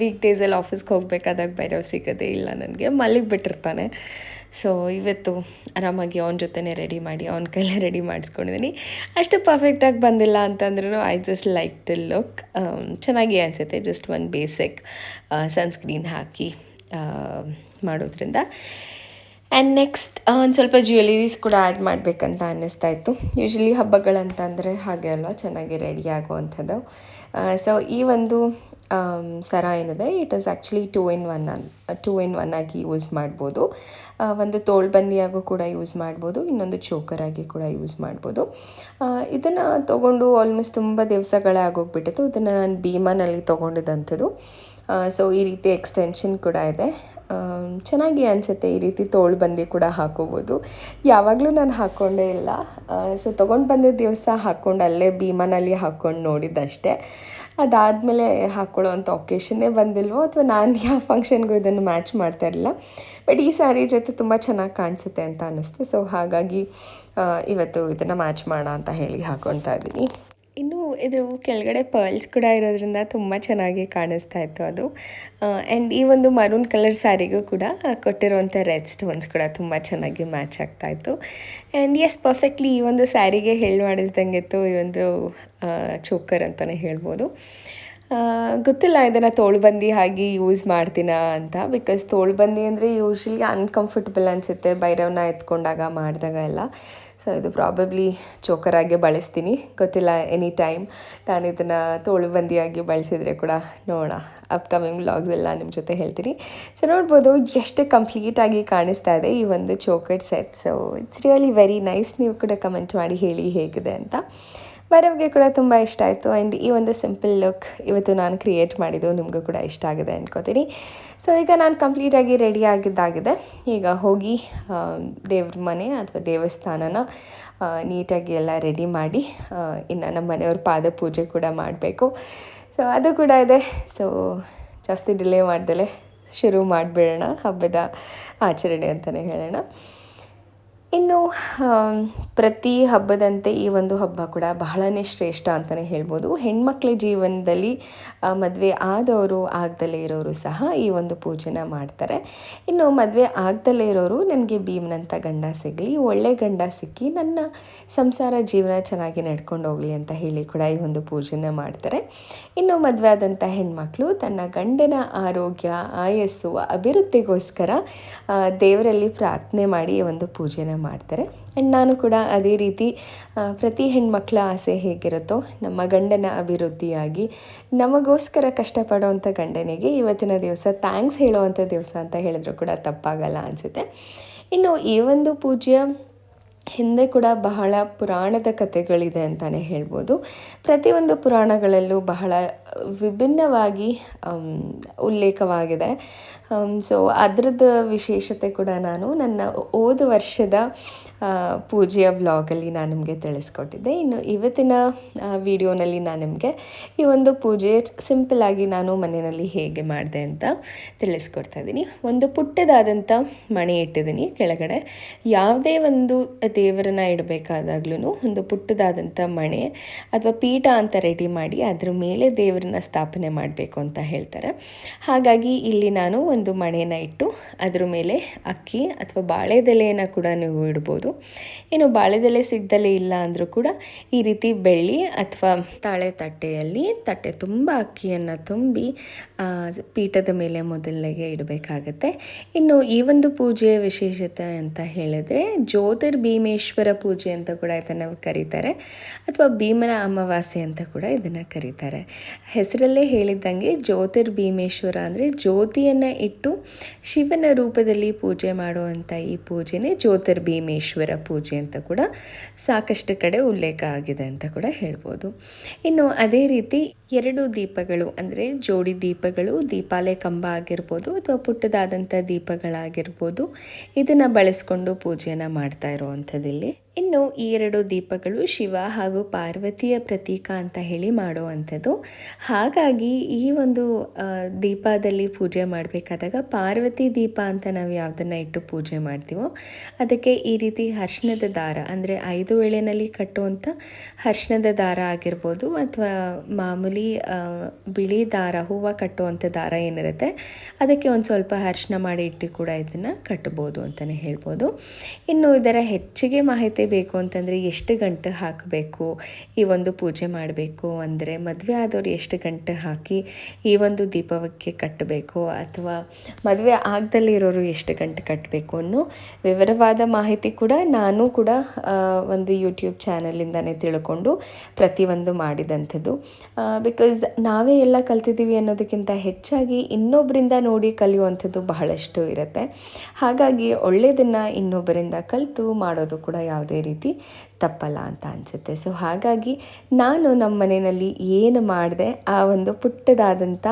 Speaker 1: ವೀಕ್ ಡೇಸಲ್ಲಿ ಆಫೀಸ್ಗೆ ಹೋಗಬೇಕಾದಾಗ ಬೈರೋ ಸಿಗೋದೇ ಇಲ್ಲ ನನಗೆ. ಮಲ್ಲಿಗೆ ಬಿಟ್ಟಿರ್ತಾನೆ. ಸೊ ಇವತ್ತು ಆರಾಮಾಗಿ ಅವನ ಜೊತೆನೇ ರೆಡಿ ಮಾಡಿ, ಅವನ ಕೈಲೇ ರೆಡಿ ಮಾಡಿಸ್ಕೊಂಡಿದ್ದೀನಿ ಅಷ್ಟು ಪರ್ಫೆಕ್ಟಾಗಿ ಬಂದಿಲ್ಲ ಅಂತಂದ್ರೂ I just like the look ಚೆನ್ನಾಗಿ ಅನಿಸುತ್ತೆ. ಜಸ್ಟ್ ಒಂದು ಬೇಸಿಕ್ ಸನ್ಸ್ಕ್ರೀನ್ ಹಾಕಿ ಮಾಡೋದ್ರಿಂದ. ಆ್ಯಂಡ್ ನೆಕ್ಸ್ಟ್ ಒಂದು ಸ್ವಲ್ಪ ಜ್ಯುವೆಲರೀಸ್ ಕೂಡ ಆ್ಯಡ್ ಮಾಡಬೇಕಂತ ಅನ್ನಿಸ್ತಾ ಇತ್ತು. ಯೂಶ್ವಲಿ ಹಬ್ಬಗಳಂತಂದರೆ ಹಾಗೆ ಅಲ್ವಾ, ಚೆನ್ನಾಗಿ ರೆಡಿ ಆಗುವಂಥದ್ದು. ಸೊ ಈ ಒಂದು ಸರ ಏನಿದೆ it is actually two in one and two in one ಆಗಿ ಯೂಸ್ ಮಾಡ್ಬೋದು. ಒಂದು ತೋಳ್ಬಂದಿಯಾಗೂ ಕೂಡ ಯೂಸ್ ಮಾಡ್ಬೋದು, ಇನ್ನೊಂದು ಚೋಕರ್ ಆಗಿ ಕೂಡ ಯೂಸ್ ಮಾಡ್ಬೋದು. ಇದನ್ನು ತೊಗೊಂಡು ಆಲ್ಮೋಸ್ಟ್ ತುಂಬ ದಿವಸಗಳೇ ಆಗೋಗ್ಬಿಟ್ಟಿತ್ತು. ಇದನ್ನು ನಾನು ಭೀಮಾನಲ್ಲಿ ತೊಗೊಂಡಿದ್ದಂಥದ್ದು ಸೊ ಈ ರೀತಿ ಎಕ್ಸ್ಟೆನ್ಷನ್ ಕೂಡ ಇದೆ. ಚೆನ್ನಾಗಿ ಅನಿಸುತ್ತೆ ಈ ರೀತಿ ತೋಳು ಬಂದಿ ಕೂಡ ಹಾಕೋಬೋದು. ಯಾವಾಗಲೂ ನಾನು ಹಾಕ್ಕೊಂಡೇ ಇಲ್ಲ. ಸೊ ತೊಗೊಂಡು ಬಂದಿದ್ದ ದಿವಸ ಹಾಕ್ಕೊಂಡು ಅಲ್ಲೇ ಭೀಮಾನಲ್ಲಿ ಹಾಕ್ಕೊಂಡು ನೋಡಿದ್ದಷ್ಟೇ ಅದಾದಮೇಲೆ ಹಾಕ್ಕೊಳ್ಳೋವಂಥ ಒಕೇಶನ್ನೇ ಬಂದಿಲ್ವೋ ಅಥವಾ ನಾನು [laughs] ಯಾವ ಫಂಕ್ಷನ್ಗೂ ಇದನ್ನು ಮ್ಯಾಚ್ ಮಾಡ್ತಾ ಇರಲಿಲ್ಲ. ಬಟ್ ಈ ಸ್ಯಾರಿ ಜೊತೆ ತುಂಬ ಚೆನ್ನಾಗಿ ಕಾಣಿಸುತ್ತೆ ಅಂತ ಅನ್ನಿಸ್ತು ಸೊ ಹಾಗಾಗಿ ಇವತ್ತು ಇದನ್ನು ಮ್ಯಾಚ್ ಮಾಡೋಣ ಅಂತ ಹೇಳಿ ಹಾಕ್ಕೊಳ್ತಾ ಇದ್ದೀನಿ. ಇನ್ನು ಇದು ಕೆಳಗಡೆ ಪರ್ಲ್ಸ್ ಕೂಡ ಇರೋದ್ರಿಂದ ತುಂಬ ಚೆನ್ನಾಗಿ ಕಾಣಿಸ್ತಾ ಇತ್ತು ಅದು. ಆ್ಯಂಡ್ ಈ ಒಂದು ಮರೂನ್ ಕಲರ್ ಸ್ಯಾರಿಗೂ ಕೂಡ ಕೊಟ್ಟಿರುವಂಥ ರೆಡ್ ಸ್ಟೋನ್ಸ್ ಕೂಡ ತುಂಬ ಚೆನ್ನಾಗಿ ಮ್ಯಾಚ್ ಆಗ್ತಾ ಇತ್ತು. ಆ್ಯಂಡ್ ಎಸ್ ಪರ್ಫೆಕ್ಟ್ಲಿ ಈ ಒಂದು ಸ್ಯಾರಿಗೆ ಹೇಳಿ ಮಾಡಿಸ್ದಂಗೆ ಇತ್ತು, ಈ ಒಂದು ಚೋಕರ್ ಅಂತಲೇ ಹೇಳ್ಬೋದು. ಗೊತ್ತಿಲ್ಲ ಇದನ್ನು ತೋಳ್ಬಂದಿ ಹಾಗೆ ಯೂಸ್ ಮಾಡ್ತೀನ ಅಂತ ಬಿಕಾಸ್ ತೋಳ್ಬಂದಿ ಅಂದರೆ ಯೂಶ್ವಲಿ ಅನ್ಕಂಫರ್ಟಬಲ್ ಅನಿಸುತ್ತೆ ಭೈರವನ ಎತ್ಕೊಂಡಾಗ ಮಾಡಿದಾಗ ಎಲ್ಲ. ಸೊ ಇದು ಪ್ರಾಬಬ್ಲಿ ಚೋಕರಾಗೆ ಬಳಸ್ತೀನಿ. ಗೊತ್ತಿಲ್ಲ ಎನಿ ಟೈಮ್ ನಾನು ಇದನ್ನು ತೋಳುಬಂದಿಯಾಗಿ ಬಳಸಿದರೆ ಕೂಡ ನೋಡೋಣ ಅಪ್ಕಮಿಂಗ್ ಬ್ಲಾಗ್ಸ್ ಎಲ್ಲ ನಿಮ್ಮ ಜೊತೆ ಹೇಳ್ತೀನಿ. ಸೊ ನೋಡ್ಬೋದು ಎಷ್ಟು ಕಂಪ್ಲೀಟಾಗಿ ಕಾಣಿಸ್ತಾ ಇದೆ ಈ ಒಂದು choker set so it's really very nice ನೀವು ಕೂಡ ಕಮೆಂಟ್ ಮಾಡಿ ಹೇಳಿ ಹೇಗಿದೆ ಅಂತ. ಬೇರೆಯವ್ರಿಗೆ ಕೂಡ ತುಂಬ ಇಷ್ಟ ಆಯಿತು. ಆ್ಯಂಡ್ ಈ ಒಂದು ಸಿಂಪಲ್ ಲುಕ್ ಇವತ್ತು ನಾನು ಕ್ರಿಯೇಟ್ ಮಾಡಿದ್ದು ನಿಮಗೂ ಕೂಡ ಇಷ್ಟ ಆಗಿದೆ ಅಂದ್ಕೋತೀನಿ ಸೊ ಈಗ ನಾನು ಕಂಪ್ಲೀಟಾಗಿ ರೆಡಿ ಆಗಿದ್ದಾಗಿದೆ. ಈಗ ಹೋಗಿ ದೇವ್ರ ಮನೆ ಅಥವಾ ದೇವಸ್ಥಾನನ ನೀಟಾಗಿ ಎಲ್ಲ ರೆಡಿ ಮಾಡಿ ಇನ್ನು ನಮ್ಮ ಮನೆಯವ್ರ ಪಾದ ಪೂಜೆ ಕೂಡ ಮಾಡಬೇಕು. ಸೊ ಅದು ಕೂಡ ಇದೆ. ಸೊ ಜಾಸ್ತಿ ಡಿಲೇ ಮಾಡ್ದಲೆ ಶುರು ಮಾಡಿಬಿಡೋಣ. ಹಬ್ಬದ ಆಚರಣೆ ಅಂತಲೇ ಹೇಳೋಣ. ಇನ್ನು ಪ್ರತಿ ಹಬ್ಬದಂತೆ ಈ ಒಂದು ಹಬ್ಬ ಕೂಡ ಬಹಳನೇ ಶ್ರೇಷ್ಠ ಅಂತಲೇ ಹೇಳ್ಬೋದು. ಹೆಣ್ಮಕ್ಳ ಜೀವನದಲ್ಲಿ ಮದುವೆ ಆದವರು ಆಗ್ದಲೇ ಇರೋರು ಸಹ ಈ ಒಂದು ಪೂಜೆನ ಮಾಡ್ತಾರೆ. ಇನ್ನು ಮದುವೆ ಆಗ್ದಲೇ ಇರೋರು, ನನಗೆ ಭೀಮ್ನಂಥ ಗಂಡ ಸಿಗಲಿ, ಒಳ್ಳೆ ಗಂಡ ಸಿಕ್ಕಿ ನನ್ನ ಸಂಸಾರ ಜೀವನ ಚೆನ್ನಾಗಿ ನಡ್ಕೊಂಡು ಹೋಗಲಿ ಅಂತ ಹೇಳಿ ಕೂಡ ಈ ಒಂದು ಪೂಜೆನ ಮಾಡ್ತಾರೆ. ಇನ್ನು ಮದುವೆ ಆದಂಥ ಹೆಣ್ಮಕ್ಳು ತನ್ನ ಗಂಡನ ಆರೋಗ್ಯ, ಆಯಸ್ಸು, ಅಭಿವೃದ್ಧಿಗೋಸ್ಕರ ದೇವರಲ್ಲಿ ಪ್ರಾರ್ಥನೆ ಮಾಡಿ ಈ ಒಂದು ಪೂಜೆನ ಮಾಡ್ತಾರೆ. ಆ್ಯಂಡ್ ನಾನು ಕೂಡ ಅದೇ ರೀತಿ ಪ್ರತಿ ಹೆಣ್ಮಕ್ಳ ಆಸೆ ಹೇಗಿರುತ್ತೋ, ನಮ್ಮ ಗಂಡನ ಅಭಿವೃದ್ಧಿಯಾಗಿ, ನಮಗೋಸ್ಕರ ಕಷ್ಟಪಡೋವಂಥ ಗಂಡನಿಗೆ ಇವತ್ತಿನ ದಿವಸ ಥ್ಯಾಂಕ್ಸ್ ಹೇಳುವಂಥ ದಿವಸ ಅಂತ ಹೇಳಿದ್ರು ಕೂಡ ತಪ್ಪಾಗಲ್ಲ ಅನಿಸುತ್ತೆ. ಇನ್ನು ಈ ಒಂದು ಪೂಜೆಯ ಹಿಂದೆ ಕೂಡ ಬಹಳ ಪುರಾಣದ ಕಥೆಗಳಿದೆ ಅಂತಲೇ ಹೇಳ್ಬೋದು. ಪ್ರತಿಯೊಂದು ಪುರಾಣಗಳಲ್ಲೂ ಬಹಳ ವಿಭಿನ್ನವಾಗಿ ಉಲ್ಲೇಖವಾಗಿದೆ. ಸೊ ಅದರದ್ದು ವಿಶೇಷತೆ ಕೂಡ ನಾನು ನನ್ನ ಹೋದ ವರ್ಷದ ಪೂಜೆಯ ವ್ಲಾಗಲ್ಲಿ ನಾನು ನಿಮಗೆ ತಿಳಿಸ್ಕೊಟ್ಟಿದ್ದೆ. ಇನ್ನು ಇವತ್ತಿನ ವಿಡಿಯೋನಲ್ಲಿ ನಾನು ನಿಮಗೆ ಈ ಒಂದು ಪೂಜೆ ಸಿಂಪಲ್ಲಾಗಿ ನಾನು ಮನೆಯಲ್ಲಿ ಹೇಗೆ ಮಾಡಿದೆ ಅಂತ ತಿಳಿಸ್ಕೊಡ್ತಾ ಇದ್ದೀನಿ. ಒಂದು ಪುಟ್ಟದಾದಂಥ ಮಣಿ ಇಟ್ಟಿದ್ದೀನಿ. ಕೆಳಗಡೆ ಯಾವುದೇ ಒಂದು ದೇವರನ್ನ ಇಡಬೇಕಾದಾಗ್ಲೂ ಒಂದು ಪುಟ್ಟದಾದಂಥ ಮಣೆ ಅಥವಾ ಪೀಠ ಅಂತ ರೆಡಿ ಮಾಡಿ ಅದ್ರ ಮೇಲೆ ದೇವರನ್ನ ಸ್ಥಾಪನೆ ಮಾಡಬೇಕು ಅಂತ ಹೇಳ್ತಾರೆ. ಹಾಗಾಗಿ ಇಲ್ಲಿ ನಾನು ಒಂದು ಮಣೆನ ಇಟ್ಟು ಅದ್ರ ಮೇಲೆ ಅಕ್ಕಿ ಅಥವಾ ಬಾಳೆದೆಲೆಯನ್ನು ಕೂಡ ನೀವು ಇಡ್ಬೋದು. ಏನು ಬಾಳೆದೆಲೆ ಸಿಗ್ದಲೆ ಇಲ್ಲ ಅಂದರೂ ಕೂಡ ಈ ರೀತಿ ಬೆಳ್ಳಿ ಅಥವಾ ತಾಳೆ ತಟ್ಟೆಯಲ್ಲಿ ತಟ್ಟೆ ತುಂಬ ಅಕ್ಕಿಯನ್ನು ತುಂಬಿ ಪೀಠದ ಮೇಲೆ ಮೊದಲಿಗೆ ಇಡಬೇಕಾಗತ್ತೆ. ಇನ್ನು ಈ ಒಂದು ಪೂಜೆಯ ವಿಶೇಷತೆ ಅಂತ ಹೇಳಿದ್ರೆ ಜ್ಯೋತಿರ್ಭೀಮೇಶ್ವರ ಪೂಜೆ ಅಂತ ಕೂಡ ಇದನ್ನು ಕರೀತಾರೆ. ಅಥವಾ ಭೀಮನ ಅಮಾವಾಸ್ಯೆ ಅಂತ ಕೂಡ ಇದನ್ನು ಕರೀತಾರೆ. ಹೆಸರಲ್ಲೇ ಹೇಳಿದ್ದಂಗೆ ಜ್ಯೋತಿರ್ಭೀಮೇಶ್ವರ ಅಂದರೆ ಜ್ಯೋತಿಯನ್ನು ಇಟ್ಟು ಶಿವನ ರೂಪದಲ್ಲಿ ಪೂಜೆ ಮಾಡುವಂಥ ಈ ಪೂಜೆನೇ ಜ್ಯೋತಿರ್ಭೀಮೇಶ್ವರ ಪೂಜೆ ಅಂತ ಕೂಡ ಸಾಕಷ್ಟು ಕಡೆ ಉಲ್ಲೇಖ ಆಗಿದೆ ಅಂತ ಕೂಡ ಹೇಳ್ಬೋದು. ಇನ್ನು ಅದೇ ರೀತಿ ಎರಡು ದೀಪಗಳು, ಅಂದರೆ ಜೋಡಿ ದೀಪಗಳು ದೀಪಾಲೆ ಕಂಬ ಆಗಿರ್ಬೋದು ಅಥವಾ ಪುಟ್ಟದಾದಂಥ ದೀಪಗಳಾಗಿರ್ಬೋದು, ಇದನ್ನು ಬಳಸ್ಕೊಂಡು ಪೂಜೆಯನ್ನು ಮಾಡ್ತಾ ಇರುವಂಥದ್ದಿಲ್ಲಿ. ಇನ್ನು ಈ ಎರಡು ದೀಪಗಳು ಶಿವ ಹಾಗೂ ಪಾರ್ವತಿಯ ಪ್ರತೀಕ ಅಂತ ಹೇಳಿ ಮಾಡುವಂಥದ್ದು. ಹಾಗಾಗಿ ಈ ಒಂದು ದೀಪದಲ್ಲಿ ಪೂಜೆ ಮಾಡಬೇಕಾದಾಗ ಪಾರ್ವತಿ ದೀಪ ಅಂತ ನಾವು ಯಾವುದನ್ನು ಇಟ್ಟು ಪೂಜೆ ಮಾಡ್ತೀವೋ, ಅದಕ್ಕೆ ಈ ರೀತಿ ಹರ್ಷಣದ ದಾರ ಅಂದರೆ ಐದು ವೇಳೆನಲ್ಲಿ ಕಟ್ಟುವಂಥ ಹರ್ಷಣದ ದಾರ ಆಗಿರ್ಬೋದು ಅಥವಾ ಮಾಮೂಲಿ ಬಿಳಿ ದಾರ, ಹೂವು ಕಟ್ಟುವಂಥ ದಾರ ಏನಿರುತ್ತೆ, ಅದಕ್ಕೆ ಒಂದು ಸ್ವಲ್ಪ ಹರ್ಷಣ ಮಾಡಿ ಇಟ್ಟು ಕೂಡ ಇದನ್ನು ಕಟ್ಟಬೋದು ಅಂತಲೇ ಹೇಳ್ಬೋದು. ಇನ್ನು ಇದರ ಹೆಚ್ಚಿಗೆ ಮಾಹಿತಿ ಬೇಕು ಅಂತಂದರೆ ಎಷ್ಟು ಗಂಟೆ ಹಾಕಬೇಕು? ಈ ಒಂದು ಪೂಜೆ ಮಾಡಬೇಕು ಅಂದರೆ ಮದುವೆ ಆದವರು ಎಷ್ಟು ಗಂಟೆ ಹಾಕಿ ಈ ಒಂದು ದೀಪವಕ್ಕೆ ಕಟ್ಟಬೇಕು? ಅಥವಾ ಮದುವೆ ಆಗದಲ್ಲಿ ಇರೋರು ಎಷ್ಟು ಗಂಟೆ ಕಟ್ಟಬೇಕು ಅನ್ನೋ ವಿವರವಾದ ಮಾಹಿತಿ ಕೂಡ ನಾನು ಕೂಡ ಒಂದು ಯೂಟ್ಯೂಬ್ ಚಾನಲಿಂದನೇ ತಿಳ್ಕೊಂಡು ಪ್ರತಿಯೊಂದು ಮಾಡಿದಂಥದ್ದು. ಬಿಕಾಸ್ ನಾವೇ ಎಲ್ಲ ಕಲ್ತಿದ್ದೀವಿ ಅನ್ನೋದಕ್ಕಿಂತ ಹೆಚ್ಚಾಗಿ ಇನ್ನೊಬ್ಬರಿಂದ ನೋಡಿ ಕಲಿಯುವಂಥದ್ದು ಬಹಳಷ್ಟು ಇರುತ್ತೆ. ಹಾಗಾಗಿ ಒಳ್ಳೆಯದನ್ನು ಇನ್ನೊಬ್ಬರಿಂದ ಕಲಿತು ಮಾಡೋದು ಕೂಡ ಯಾವುದೇ ರೀತಿ ತಪ್ಪಲ್ಲ ಅಂತ ಅನಿಸುತ್ತೆ. ಸೊ ಹಾಗಾಗಿ ನಾನು ನಮ್ಮ ಮನೆಯಲ್ಲಿ ಏನು ಮಾಡಿದೆ, ಆ ಒಂದು ಪುಟ್ಟದಾದಂಥ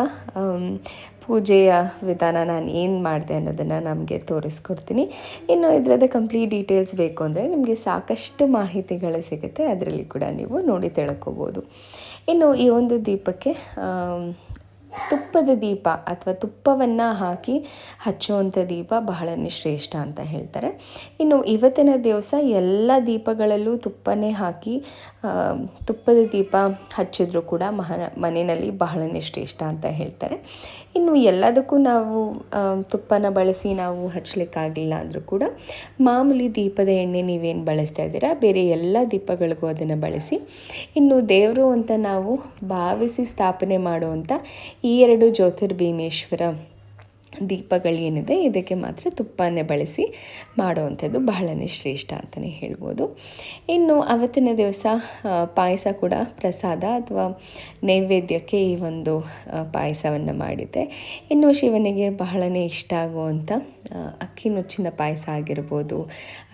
Speaker 1: ಪೂಜೆಯ ವಿಧಾನ ನಾನು ಏನು ಮಾಡಿದೆ ಅನ್ನೋದನ್ನು ನಮಗೆ ತೋರಿಸ್ಕೊಡ್ತೀನಿ. ಇನ್ನು ಇದರದ ಕಂಪ್ಲೀಟ್ ಡೀಟೇಲ್ಸ್ ಬೇಕು ಅಂದರೆ ನಿಮಗೆ ಸಾಕಷ್ಟು ಮಾಹಿತಿಗಳು ಸಿಗುತ್ತೆ. ಅದರಲ್ಲಿ ಕೂಡ ನೀವು ನೋಡಿ ತಿಳ್ಕೊಬೋದು. ಇನ್ನು ಈ ಒಂದು ದೀಪಕ್ಕೆ ತುಪ್ಪದ ದೀಪ ಅಥವಾ ತುಪ್ಪವನ್ನು ಹಾಕಿ ಹಚ್ಚುವಂಥ ದೀಪ ಬಹಳನೇ ಶ್ರೇಷ್ಠ ಅಂತ ಹೇಳ್ತಾರೆ. ಇನ್ನು ಇವತ್ತಿನ ದಿವಸ ಎಲ್ಲ ದೀಪಗಳಲ್ಲೂ ತುಪ್ಪನೇ ಹಾಕಿ ತುಪ್ಪದ ದೀಪ ಹಚ್ಚಿದ್ರು ಕೂಡ ಮಹ ಮನೆಯಲ್ಲಿ ಬಹಳನೇ ಶ್ರೇಷ್ಠ ಅಂತ ಹೇಳ್ತಾರೆ. ಇನ್ನು ಎಲ್ಲದಕ್ಕೂ ನಾವು ತುಪ್ಪನ ಬಳಸಿ ನಾವು ಹಚ್ಚಲಿಕ್ಕಾಗಲಿಲ್ಲ ಅಂದರೂ ಕೂಡ ಮಾಮೂಲಿ ದೀಪದ ಎಣ್ಣೆ ನೀವೇನು ಬಳಸ್ತಾ ಇದ್ದೀರಾ? ಬೇರೆ ಎಲ್ಲ ದೀಪಗಳಿಗೂ ಅದನ್ನು ಬಳಸಿ. ಇನ್ನು ದೇವರು ಅಂತ ನಾವು ಭಾವಿಸಿ ಸ್ಥಾಪನೆ ಮಾಡುವಂಥ ಈ ಎರಡು ಜ್ಯೋತಿರ್ಭೀಮೇಶ್ವರ ದೀಪಗಳೇನಿದೆ, ಇದಕ್ಕೆ ಮಾತ್ರ ತುಪ್ಪನೇ ಬಳಸಿ ಮಾಡುವಂಥದ್ದು ಬಹಳನೇ ಶ್ರೇಷ್ಠ ಅಂತಲೇ ಹೇಳ್ಬೋದು. ಇನ್ನು ಅವತ್ತಿನ ದಿವಸ ಪಾಯಸ ಕೂಡ ಪ್ರಸಾದ ಅಥವಾ ನೈವೇದ್ಯಕ್ಕೆ ಈ ಒಂದು ಪಾಯಸವನ್ನು ಮಾಡಿದ್ದೆ. ಇನ್ನು ಶಿವನಿಗೆ ಬಹಳನೇ ಇಷ್ಟ ಆಗುವಂಥ ಅಕ್ಕಿ ನುಚ್ಚಿನ ಪಾಯಸ ಆಗಿರ್ಬೋದು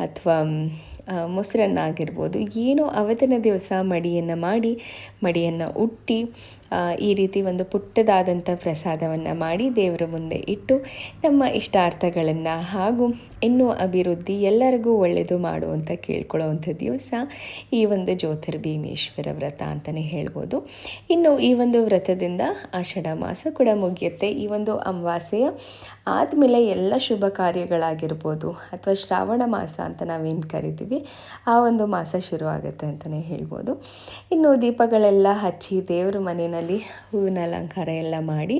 Speaker 1: ಅಥವಾ ಮೊಸರನ್ನ ಆಗಿರ್ಬೋದು ಏನೋ ಅವತ್ತಿನ ದಿವಸ ಮಡಿಯನ್ನು ಮಾಡಿ, ಮಡಿಯನ್ನು ಉಟ್ಟಿ ಈ ರೀತಿ ಒಂದು ಪುಟ್ಟದಾದಂಥ ಪ್ರಸಾದವನ್ನು ಮಾಡಿ ದೇವರ ಮುಂದೆ ಇಟ್ಟು ನಮ್ಮ ಇಷ್ಟಾರ್ಥಗಳನ್ನು ಹಾಗೂ ಇನ್ನೂ ಅಭಿವೃದ್ಧಿ ಎಲ್ಲರಿಗೂ ಒಳ್ಳೆಯದು ಮಾಡುವಂಥ ಕೇಳ್ಕೊಳ್ಳೋವಂಥ ದಿವಸ ಈ ಒಂದು ಜ್ಯೋತಿರ್ಭೀಮೇಶ್ವರ ವ್ರತ ಅಂತಲೇ ಹೇಳ್ಬೋದು. ಇನ್ನು ಈ ಒಂದು ವ್ರತದಿಂದ ಆಷಾಢ ಮಾಸ ಕೂಡ ಮುಗಿಯುತ್ತೆ. ಈ ಒಂದು ಅಮಾವಾಸ್ಯೆಯ ಆದಮೇಲೆ ಎಲ್ಲ ಶುಭ ಕಾರ್ಯಗಳಾಗಿರ್ಬೋದು ಅಥವಾ ಶ್ರಾವಣ ಮಾಸ ಅಂತ ನಾವೇನು ಕರಿತೀವಿ, ಆ ಒಂದು ಮಾಸ ಶುರುವಾಗುತ್ತೆ ಅಂತಲೇ ಹೇಳ್ಬೋದು. ಇನ್ನು ದೀಪಗಳೆಲ್ಲ ಹಚ್ಚಿ ದೇವರ ದೇವ್ರ ಮನೆಯಲ್ಲಿ ಹೂವಿನ ಅಲಂಕಾರ ಎಲ್ಲ ಮಾಡಿ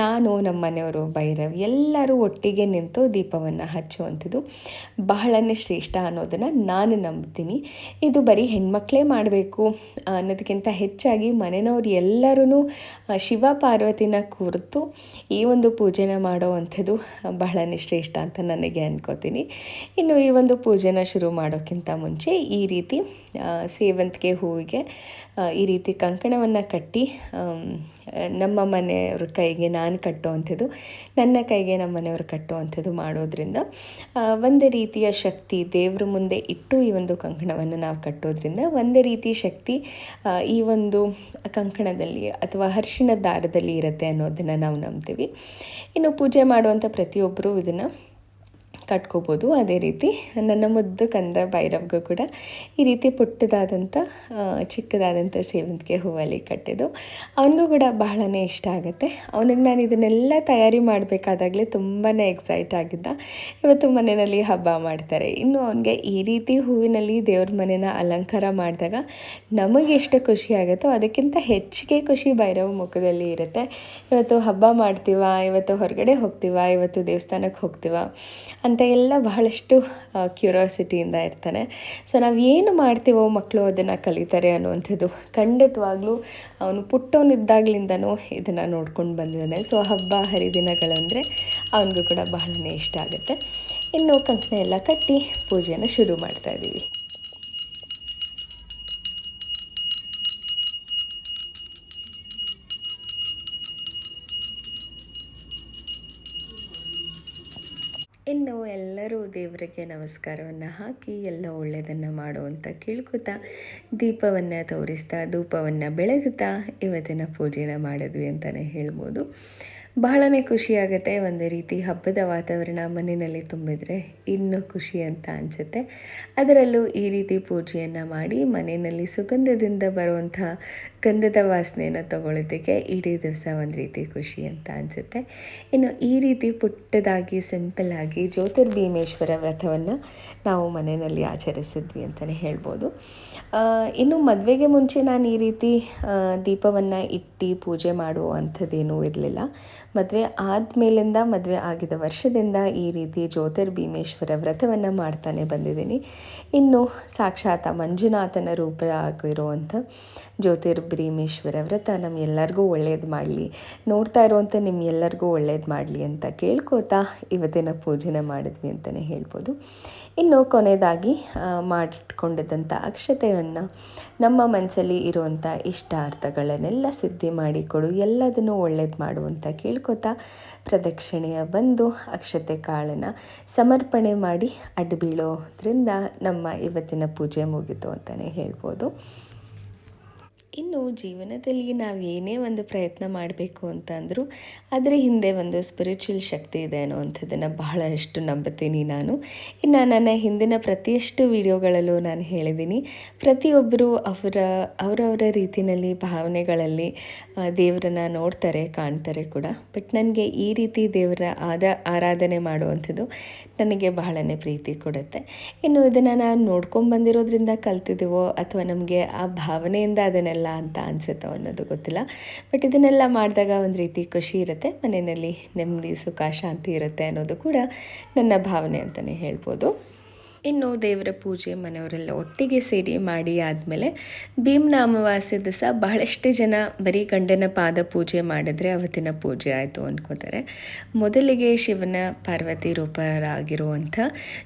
Speaker 1: ನಾನು ನಮ್ಮ ಮನೆಯವರು ಭೈರವಿ, ಎಲ್ಲರೂ ಒಟ್ಟಿಗೆ ನಿಂತು ದೀಪವನ್ನು ಹಚ್ಚುವಂಥದ್ದು ಬಹಳನೇ ಶ್ರೇಷ್ಠ ಅನ್ನೋದನ್ನು ನಾನು ನಂಬ್ತೀನಿ. ಇದು ಬರೀ ಹೆಣ್ಮಕ್ಳೇ ಮಾಡಬೇಕು ಅನ್ನೋದಕ್ಕಿಂತ ಹೆಚ್ಚಾಗಿ ಮನೆಯವ್ರು ಎಲ್ಲರೂ ಶಿವ ಪಾರ್ವತಿನ ಕುರಿತು ಈ ಒಂದು ಪೂಜೆನ ಮಾಡುವಂಥದ್ದು ಬಹಳನೇ ಶ್ರೇಷ್ಠ ಅಂತ ನನಗೆ ಅನ್ಕೋತೀನಿ. ಇನ್ನು ಈ ಒಂದು ಪೂಜೆನ ಶುರು ಮಾಡೋಕ್ಕಿಂತ ಮುಂಚೆ ಈ ರೀತಿ ಸೇವಂತಿಗೆ ಹೂವಿಗೆ ಈ ರೀತಿ ಕಂಕಣವನ್ನು ಕಟ್ಟಿ ನಮ್ಮ ಮನೆಯವ್ರ ಕೈಗೆ ನಾನು ಕಟ್ಟುವಂಥದ್ದು, ನನ್ನ ಕೈಗೆ ನಮ್ಮ ಮನೆಯವರು ಕಟ್ಟುವಂಥದ್ದು ಮಾಡೋದ್ರಿಂದ ಒಂದೇ ರೀತಿಯ ಶಕ್ತಿ ದೇವ್ರ ಮುಂದೆ ಇಟ್ಟು ಈ ಒಂದು ಕಂಕಣವನ್ನು ನಾವು ಕಟ್ಟೋದ್ರಿಂದ, ಒಂದೇ ರೀತಿ ಶಕ್ತಿ ಈ ಒಂದು ಕಂಕಣದಲ್ಲಿ ಅಥವಾ ಹರ್ಷಿನ ದಾರದಲ್ಲಿ ಇರುತ್ತೆ ಅನ್ನೋದನ್ನು ನಾವು ನಂಬ್ತೀವಿ. ಇನ್ನು ಪೂಜೆ ಮಾಡುವಂಥ ಪ್ರತಿಯೊಬ್ಬರು ಇದನ್ನು ಕಟ್ಕೋಬೋದು. ಅದೇ ರೀತಿ ನನ್ನ ಮುದ್ದು ಕಂದ ಭೈರವ್ಗೂ ಕೂಡ ಈ ರೀತಿ ಪುಟ್ಟದಾದಂಥ ಚಿಕ್ಕದಾದಂಥ ಸೇವಂತಿಗೆ ಹೂವಲ್ಲಿ ಕಟ್ಟಿದ್ದು. ಅವನಿಗೂ ಕೂಡ ಬಹಳನೇ ಇಷ್ಟ ಆಗುತ್ತೆ. ಅವನಿಗೆ ನಾನು ಇದನ್ನೆಲ್ಲ ತಯಾರಿ ಮಾಡಬೇಕಾದಾಗಲೇ ತುಂಬಾ ಎಕ್ಸೈಟ್ ಆಗಿದ್ದ. ಇವತ್ತು ಮನೆಯಲ್ಲಿ ಹಬ್ಬ ಮಾಡ್ತಾರೆ. ಇನ್ನು ಅವನಿಗೆ ಈ ರೀತಿ ಹೂವಿನಲ್ಲಿ ದೇವ್ರ ಮನೆನ ಅಲಂಕಾರ ಮಾಡಿದಾಗ ನಮಗೆ ಎಷ್ಟು ಖುಷಿ ಆಗುತ್ತೋ ಅದಕ್ಕಿಂತ ಹೆಚ್ಚಿಗೆ ಖುಷಿ ಭೈರವ ಮುಖದಲ್ಲಿ ಇರುತ್ತೆ. ಇವತ್ತು ಹಬ್ಬ ಮಾಡ್ತೀವ? ಇವತ್ತು ಹೊರಗಡೆ ಹೋಗ್ತೀವ? ಇವತ್ತು ದೇವಸ್ಥಾನಕ್ಕೆ ಹೋಗ್ತೀವ? ಅಂತ ಎಲ್ಲ ಬಹಳಷ್ಟು ಕ್ಯೂರಿಯಾಸಿಟಿಯಿಂದ ಇರ್ತಾನೆ. ಸೊ ನಾವು ಏನು ಮಾಡ್ತೀವೋ ಮಕ್ಕಳು ಅದನ್ನು ಕಲಿತಾರೆ ಅನ್ನುವಂಥದ್ದು ಖಂಡಿತವಾಗ್ಲೂ ಅವನು ಪುಟ್ಟವನಿದ್ದಾಗ್ಲಿಂದನೂ ಇದನ್ನು ನೋಡ್ಕೊಂಡು ಬಂದಿದ್ದಾನೆ. ಸೊ ಹಬ್ಬ, ಹರಿದಿನಗಳಂದರೆ ಅವನಿಗೂ ಕೂಡ ಬಹಳನೇ ಇಷ್ಟ ಆಗುತ್ತೆ. ಇನ್ನು ಕಂಕಣ ಎಲ್ಲ ಕಟ್ಟಿ ಪೂಜೆಯನ್ನು ಶುರು ಮಾಡ್ತಾ ಇದ್ದೀವಿ. ಎಲ್ಲರೂ ದೇವರಿಗೆ ನಮಸ್ಕಾರವನ್ನು ಹಾಕಿ ಎಲ್ಲ ಒಳ್ಳೆಯದನ್ನು ಮಾಡುವಂಥ ಕೇಳ್ಕೊತಾ ದೀಪವನ್ನು ತೋರಿಸ್ತಾ, ಧೂಪವನ್ನು ಬೆಳಗುತ್ತಾ ಇವತ್ತಿನ ಪೂಜೆನ ಮಾಡಿದ್ವಿ ಅಂತಲೇ ಹೇಳ್ಬೋದು. ಬಹಳನೇ ಖುಷಿಯಾಗುತ್ತೆ ಒಂದು ರೀತಿ ಹಬ್ಬದ ವಾತಾವರಣ ಮನೆಯಲ್ಲಿ ತುಂಬಿದರೆ ಇನ್ನೂ ಖುಷಿ ಅಂತ ಅನಿಸುತ್ತೆ. ಅದರಲ್ಲೂ ಈ ರೀತಿ ಪೂಜೆಯನ್ನು ಮಾಡಿ ಮನೆಯಲ್ಲಿ ಸುಗಂಧದಿಂದ ಬರುವಂಥ ಗಂಧದ ವಾಸನೆಯನ್ನು ತಗೊಳ್ಳೋದಕ್ಕೆ ಇಡೀ ದಿವಸ ಒಂದು ರೀತಿ ಖುಷಿ ಅಂತ ಅನಿಸುತ್ತೆ. ಇನ್ನು ಈ ರೀತಿ ಪುಟ್ಟದಾಗಿ ಸಿಂಪಲ್ಲಾಗಿ ಜ್ಯೋತಿರ್ಭೀಮೇಶ್ವರ ವ್ರತವನ್ನು ನಾವು ಮನೆಯಲ್ಲಿ ಆಚರಿಸಿದ್ವಿ ಅಂತಲೇ ಹೇಳ್ಬೋದು. ಇನ್ನು ಮದುವೆಗೆ ಮುಂಚೆ ನಾನು ಈ ರೀತಿ ದೀಪವನ್ನು ಇಟ್ಟು ಪೂಜೆ ಮಾಡುವಂಥದ್ದೇನೂ ಇರಲಿಲ್ಲ. ಮದುವೆ ಆದಮೇಲಿಂದ ಮದುವೆ ಆಗಿದ ವರ್ಷದಿಂದ ಈ ರೀತಿ ಜ್ಯೋತಿರ್ಭೀಮೇಶ್ವರ ವ್ರತವನ್ನು ಮಾಡ್ತಾನೆ ಬಂದಿದ್ದೀನಿ. ಇನ್ನು ಸಾಕ್ಷಾತ್ ಮಂಜುನಾಥನ ರೂಪ ಆಗಿರುವಂಥ ಜ್ಯೋತಿರ್ಭೀಮೇಶ್ವರ ವ್ರತ ನಮ್ಮೆಲ್ಲರಿಗೂ ಒಳ್ಳೇದು ಮಾಡಲಿ. ನೋಡ್ತಾ ಇರುವಂಥ ನಿಮ್ಮೆಲ್ಲರಿಗೂ ಒಳ್ಳೇದು ಮಾಡಲಿ ಅಂತ ಕೇಳ್ಕೋತಾ ಇವತ್ತಿನ ಪೂಜೆನ ಮಾಡಿದ್ವಿ ಅಂತಲೇ ಹೇಳ್ಬೋದು. ಇನ್ನು ಕೊನೆಯದಾಗಿ ಮಾಡಿಟ್ಕೊಂಡಿದ್ದಂಥ ಅಕ್ಷತೆಯನ್ನು ನಮ್ಮ ಮನಸ್ಸಲ್ಲಿ ಇರುವಂಥ ಇಷ್ಟಾರ್ಥಗಳನ್ನೆಲ್ಲ ಸಿದ್ಧಿ ಮಾಡಿಕೊಡು, ಎಲ್ಲದನ್ನು ಒಳ್ಳೇದು ಮಾಡುವಂಥ ಕೇಳ್ಕೊತಾ ಪ್ರದಕ್ಷಿಣೆಯ ಬಂದು ಅಕ್ಷತೆ ಕಾಳನ್ನು ಸಮರ್ಪಣೆ ಮಾಡಿ ಅಡ್ಡು ಬೀಳೋದ್ರಿಂದ ನಮ್ಮ ಇವತ್ತಿನ ಪೂಜೆ ಮುಗಿತು ಅಂತಲೇ ಹೇಳ್ಬೋದು. ಇನ್ನು ಜೀವನದಲ್ಲಿ ನಾವು ಏನೇ ಒಂದು ಪ್ರಯತ್ನ ಮಾಡಬೇಕು ಅಂತ ಅಂದರೂ ಅದರ ಹಿಂದೆ ಒಂದು ಸ್ಪಿರಿಚುವಲ್ ಶಕ್ತಿ ಇದೆ ಅನ್ನೋವಂಥದ್ದನ್ನು ಬಹಳಷ್ಟು ನಂಬುತ್ತೀನಿ ನಾನು. ಇನ್ನು ನನ್ನ ಹಿಂದಿನ ಪ್ರತಿಯಷ್ಟು ವಿಡಿಯೋಗಳಲ್ಲೂ ನಾನು ಹೇಳಿದ್ದೀನಿ ಪ್ರತಿಯೊಬ್ಬರು ಅವರ, ಅವರವರ ರೀತಿಯಲ್ಲಿ ಭಾವನೆಗಳಲ್ಲಿ ದೇವರನ್ನ ನೋಡ್ತಾರೆ, ಕಾಣ್ತಾರೆ ಕೂಡ. ಬಟ್ ನನಗೆ ಈ ರೀತಿ ದೇವರ ಆದ, ಆರಾಧನೆ ಮಾಡುವಂಥದ್ದು ನನಗೆ ಬಹಳನೇ ಪ್ರೀತಿ ಕೊಡುತ್ತೆ. ಇನ್ನು ಇದನ್ನು ನಾವು ನೋಡ್ಕೊಂಡು ಬಂದಿರೋದ್ರಿಂದ ಕಲ್ತಿದ್ದೀವೋ ಅಥವಾ ನಮಗೆ ಆ ಭಾವನೆಯಿಂದ ಅದನ್ನೆಲ್ಲ ಅಂತ ಅನಿಸುತ್ತೋ ಅನ್ನೋದು ಗೊತ್ತಿಲ್ಲ. ಬಟ್ ಇದನ್ನೆಲ್ಲ ಮಾಡಿದಾಗ ಒಂದು ರೀತಿ ಖುಷಿ ಇರುತ್ತೆ. ಮನೆಯಲ್ಲಿ ನೆಮ್ಮದಿ, ಸುಖ, ಶಾಂತಿ ಇರುತ್ತೆ ಅನ್ನೋದು ಕೂಡ ನನ್ನ ಭಾವನೆ ಅಂತಲೇ ಹೇಳ್ಬೋದು. ಇನ್ನು ದೇವರ ಪೂಜೆ ಮನೆಯವರೆಲ್ಲ ಒಟ್ಟಿಗೆ ಸೇರಿ ಮಾಡಿ ಆದಮೇಲೆ ಭೀಮ್ನ ಅಮಾವಾಸ್ಯ ದಿವಸ ಬಹಳಷ್ಟು ಜನ ಬರೀ ಗಂಡನ ಪಾದ ಪೂಜೆ ಮಾಡಿದ್ರೆ ಅವತ್ತಿನ ಪೂಜೆ ಆಯಿತು ಅಂದ್ಕೋತಾರೆ ಮೊದಲಿಗೆ ಶಿವನ ಪಾರ್ವತಿ ರೂಪರಾಗಿರುವಂಥ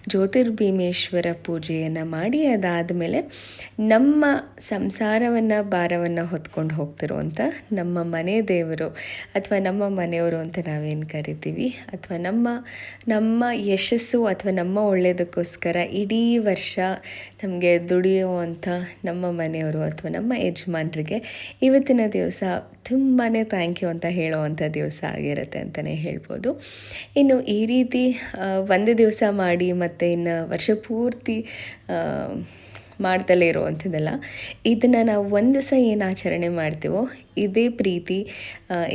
Speaker 1: ಜ್ಯೋತಿರ್ಭೀಮೇಶ್ವರ ಪೂಜೆಯನ್ನು ಮಾಡಿ ಅದಾದಮೇಲೆ ನಮ್ಮ ಸಂಸಾರವನ್ನು, ಭಾರವನ್ನು ಹೊತ್ಕೊಂಡು ಹೋಗ್ತಿರುವಂಥ ನಮ್ಮ ಮನೆ ದೇವರು ಅಥವಾ ನಮ್ಮ ಮನೆಯವರು ಅಂತ ನಾವೇನು ಕರಿತೀವಿ ಅಥವಾ ನಮ್ಮ ನಮ್ಮ ಯಶಸ್ಸು ಅಥವಾ ನಮ್ಮ ಒಳ್ಳೆಯದಕ್ಕೋಸ್ಕರ ಇಡೀ ವರ್ಷ ನಮಗೆ ದುಡಿಯುವಂಥ ನಮ್ಮ ಮನೆಯವರು ಅಥವಾ ನಮ್ಮ ಯಜಮಾನರಿಗೆ ಇವತ್ತಿನ ದಿವಸ ತುಂಬಾ ಥ್ಯಾಂಕ್ ಯು ಅಂತ ಹೇಳುವಂಥ ದಿವಸ ಆಗಿರುತ್ತೆ ಅಂತಲೇ ಹೇಳ್ಬೋದು. ಇನ್ನು ಈ ರೀತಿ ಒಂದು ದಿವಸ ಮಾಡಿ ಮತ್ತು ಇನ್ನು ವರ್ಷ ಪೂರ್ತಿ ಮಾಡ್ತಲೇ ಇರುವಂಥದ್ದಲ್ಲ ಇದನ್ನು ನಾವು ಒಂದು ದಿವಸ ಏನು ಆಚರಣೆ ಮಾಡ್ತೀವೋ ಇದೇ ಪ್ರೀತಿ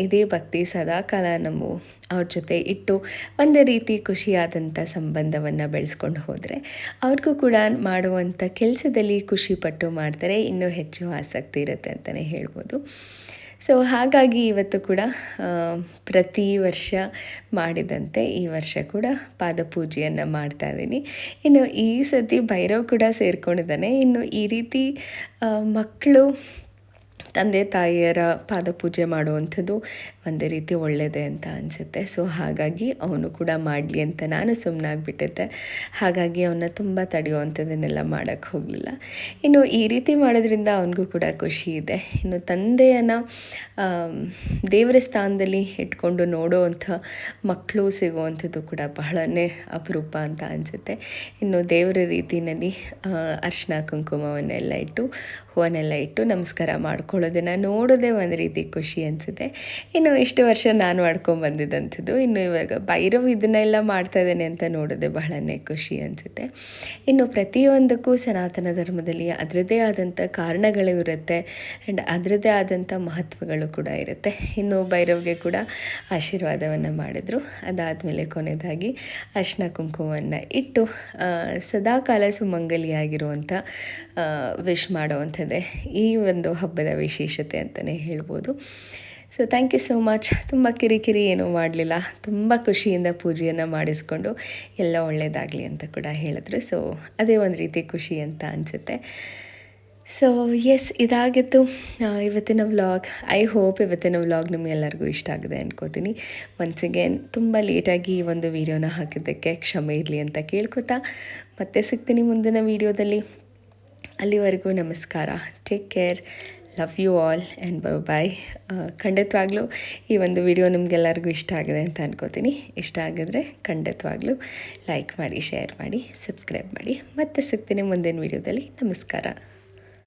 Speaker 1: ಇದೇ ಭಕ್ತಿ ಸದಾಕಾಲ ನಾವು ಅವ್ರ ಜೊತೆ ಇಟ್ಟು ಒಂದೇ ರೀತಿ ಖುಷಿಯಾದಂಥ ಸಂಬಂಧವನ್ನು ಬೆಳೆಸ್ಕೊಂಡು ಹೋದರೆ ಅವ್ರಿಗೂ ಕೂಡ ಮಾಡುವಂಥ ಕೆಲಸದಲ್ಲಿ ಖುಷಿಪಟ್ಟು ಮಾಡ್ತಾರೆ, ಇನ್ನೂ ಹೆಚ್ಚು ಆಸಕ್ತಿ ಇರುತ್ತೆ ಅಂತಲೇ ಹೇಳ್ಬೋದು. ಸೊ ಹಾಗಾಗಿ ಇವತ್ತು ಕೂಡ ಪ್ರತಿ ವರ್ಷ ಮಾಡಿದಂತೆ ಈ ವರ್ಷ ಕೂಡ ಪಾದಪೂಜೆಯನ್ನು ಮಾಡ್ತಾ ಇದ್ದೀನಿ. ಇನ್ನು ಈ ಸತಿ ಭೈರವ್ ಕೂಡ ಸೇರಿಕೊಂಡಿದ್ದಾನೆ. ಇನ್ನು ಈ ರೀತಿ ಮಕ್ಕಳು, ತಂದೆ ತಾಯಿಯರ ಪಾದಪೂಜೆ ಮಾಡುವಂಥದ್ದು ಒಂದೇ ರೀತಿ ಒಳ್ಳೆಯದೆ ಅಂತ ಅನಿಸುತ್ತೆ. ಸೊ ಹಾಗಾಗಿ ಅವನು ಕೂಡ ಮಾಡಲಿ ಅಂತ ನಾನು ಸುಮ್ಮನಾಗ್ಬಿಟ್ಟಿದ್ದೆ ಹಾಗಾಗಿ ಅವನ್ನ ತುಂಬ ತಡೆಯುವಂಥದ್ದನ್ನೆಲ್ಲ ಮಾಡೋಕ್ಕೆ ಹೋಗಲಿಲ್ಲ. ಇನ್ನು ಈ ರೀತಿ ಮಾಡೋದ್ರಿಂದ ಅವನಿಗೂ ಕೂಡ ಖುಷಿ ಇದೆ. ಇನ್ನು ತಂದೆಯನ್ನು ದೇವರ ಸ್ಥಾನದಲ್ಲಿ ಇಟ್ಕೊಂಡು ನೋಡೋವಂಥ ಮಕ್ಕಳು ಸಿಗುವಂಥದ್ದು ಕೂಡ ಬಹಳನೇ ಅಪರೂಪ ಅಂತ ಅನಿಸುತ್ತೆ. ಇನ್ನು ದೇವರ ರೀತಿಯಲ್ಲಿ ಅರ್ಶಿನ ಕುಂಕುಮವನ್ನೆಲ್ಲ ಇಟ್ಟು, ಹೂವನ್ನೆಲ್ಲ ಇಟ್ಟು ನಮಸ್ಕಾರ ಮಾಡ್ಕೊಳ್ಳೋದನ್ನು ನೋಡೋದೇ ಒಂದು ರೀತಿ ಖುಷಿ ಅನಿಸುತ್ತೆ. ಇನ್ನು ಇಷ್ಟು ವರ್ಷ ನಾನು ಮಾಡ್ಕೊಂಬಂದಿದ್ದಂಥದ್ದು ಇನ್ನು ಇವಾಗ ಭೈರವ್ ಇದನ್ನೆಲ್ಲ ಮಾಡ್ತಾ ಇದ್ದೇನೆ ಅಂತ ನೋಡಿದೆ ಬಹಳನೇ ಖುಷಿ ಅನಿಸುತ್ತೆ. ಇನ್ನು ಪ್ರತಿಯೊಂದಕ್ಕೂ ಸನಾತನ ಧರ್ಮದಲ್ಲಿ ಅದರದ್ದೇ ಆದಂಥ ಕಾರಣಗಳು ಇರುತ್ತೆ. ಆ್ಯಂಡ್ ಅದರದ್ದೇ ಆದಂಥ ಮಹತ್ವಗಳು ಕೂಡ ಇರುತ್ತೆ. ಇನ್ನು ಭೈರವ್ಗೆ ಕೂಡ ಆಶೀರ್ವಾದವನ್ನು ಮಾಡಿದರು. ಅದಾದಮೇಲೆ ಕೊನೆಯದಾಗಿ ಅರ್ಶಿನ ಕುಂಕುಮವನ್ನು ಇಟ್ಟು ಸದಾಕಾಲ ಸುಮಂಗಲಿಯಾಗಿರುವಂಥ ವಿಶ್ ಮಾಡುವಂಥದ್ದೇ ಈ ಒಂದು ಹಬ್ಬದ ವಿಶೇಷತೆ ಅಂತಲೇ ಹೇಳ್ಬೋದು. So thank you so much ತುಂಬ ಕಿರಿಕಿರಿ ಏನೂ ಮಾಡಲಿಲ್ಲ. ತುಂಬ ಖುಷಿಯಿಂದ ಪೂಜೆಯನ್ನು ಮಾಡಿಸ್ಕೊಂಡು ಎಲ್ಲ ಒಳ್ಳೆಯದಾಗಲಿ ಅಂತ ಕೂಡ ಹೇಳಿದ್ರು. ಸೊ ಅದೇ ಒಂದು ರೀತಿ ಖುಷಿ ಅಂತ ಅನಿಸುತ್ತೆ. ಸೊ ಎಸ್ ಇದಾಗಿತ್ತು. ಇವತ್ತಿನ ವ್ಲಾಗ್ ಐ ಹೋಪ್ ಇವತ್ತಿನ ವ್ಲಾಗ್ ನಿಮಗೆಲ್ಲರಿಗೂ ಇಷ್ಟ ಆಗಿದೆ ಅಂದ್ಕೋತೀನಿ ಒನ್ಸ್ ಅಗೇನ್ ತುಂಬ ಲೇಟಾಗಿ ಈ ಒಂದು ವಿಡಿಯೋನ ಹಾಕಿದ್ದಕ್ಕೆ ಕ್ಷಮೆ ಇರಲಿ ಅಂತ ಕೇಳ್ಕೊತಾ. ಮತ್ತೆ ಸಿಗ್ತೀನಿ ಮುಂದಿನ ವಿಡಿಯೋದಲ್ಲಿ ಅಲ್ಲಿವರೆಗೂ ನಮಸ್ಕಾರ. Take care love you all and bye bye ಖಂಡಿತವಾಗ್ಲೂ ಈ ಒಂದು ವಿಡಿಯೋ ನಿಮಗೆಲ್ಲರಿಗೂ ಇಷ್ಟ ಆಗಿದೆ ಅಂತ ಅನ್ಕೋತೀನಿ. ಇಷ್ಟ ಆಗಿದ್ರೆ ಖಂಡಿತವಾಗ್ಲೂ ಲೈಕ್ ಮಾಡಿ ಶೇರ್ ಮಾಡಿ ಸಬ್ಸ್ಕ್ರೈಬ್ ಮಾಡಿ. ಮತ್ತೆ ಸಿಗ್ತೀನಿ ಮುಂದಿನ ವಿಡಿಯೋದಲ್ಲಿ ನಮಸ್ಕಾರ.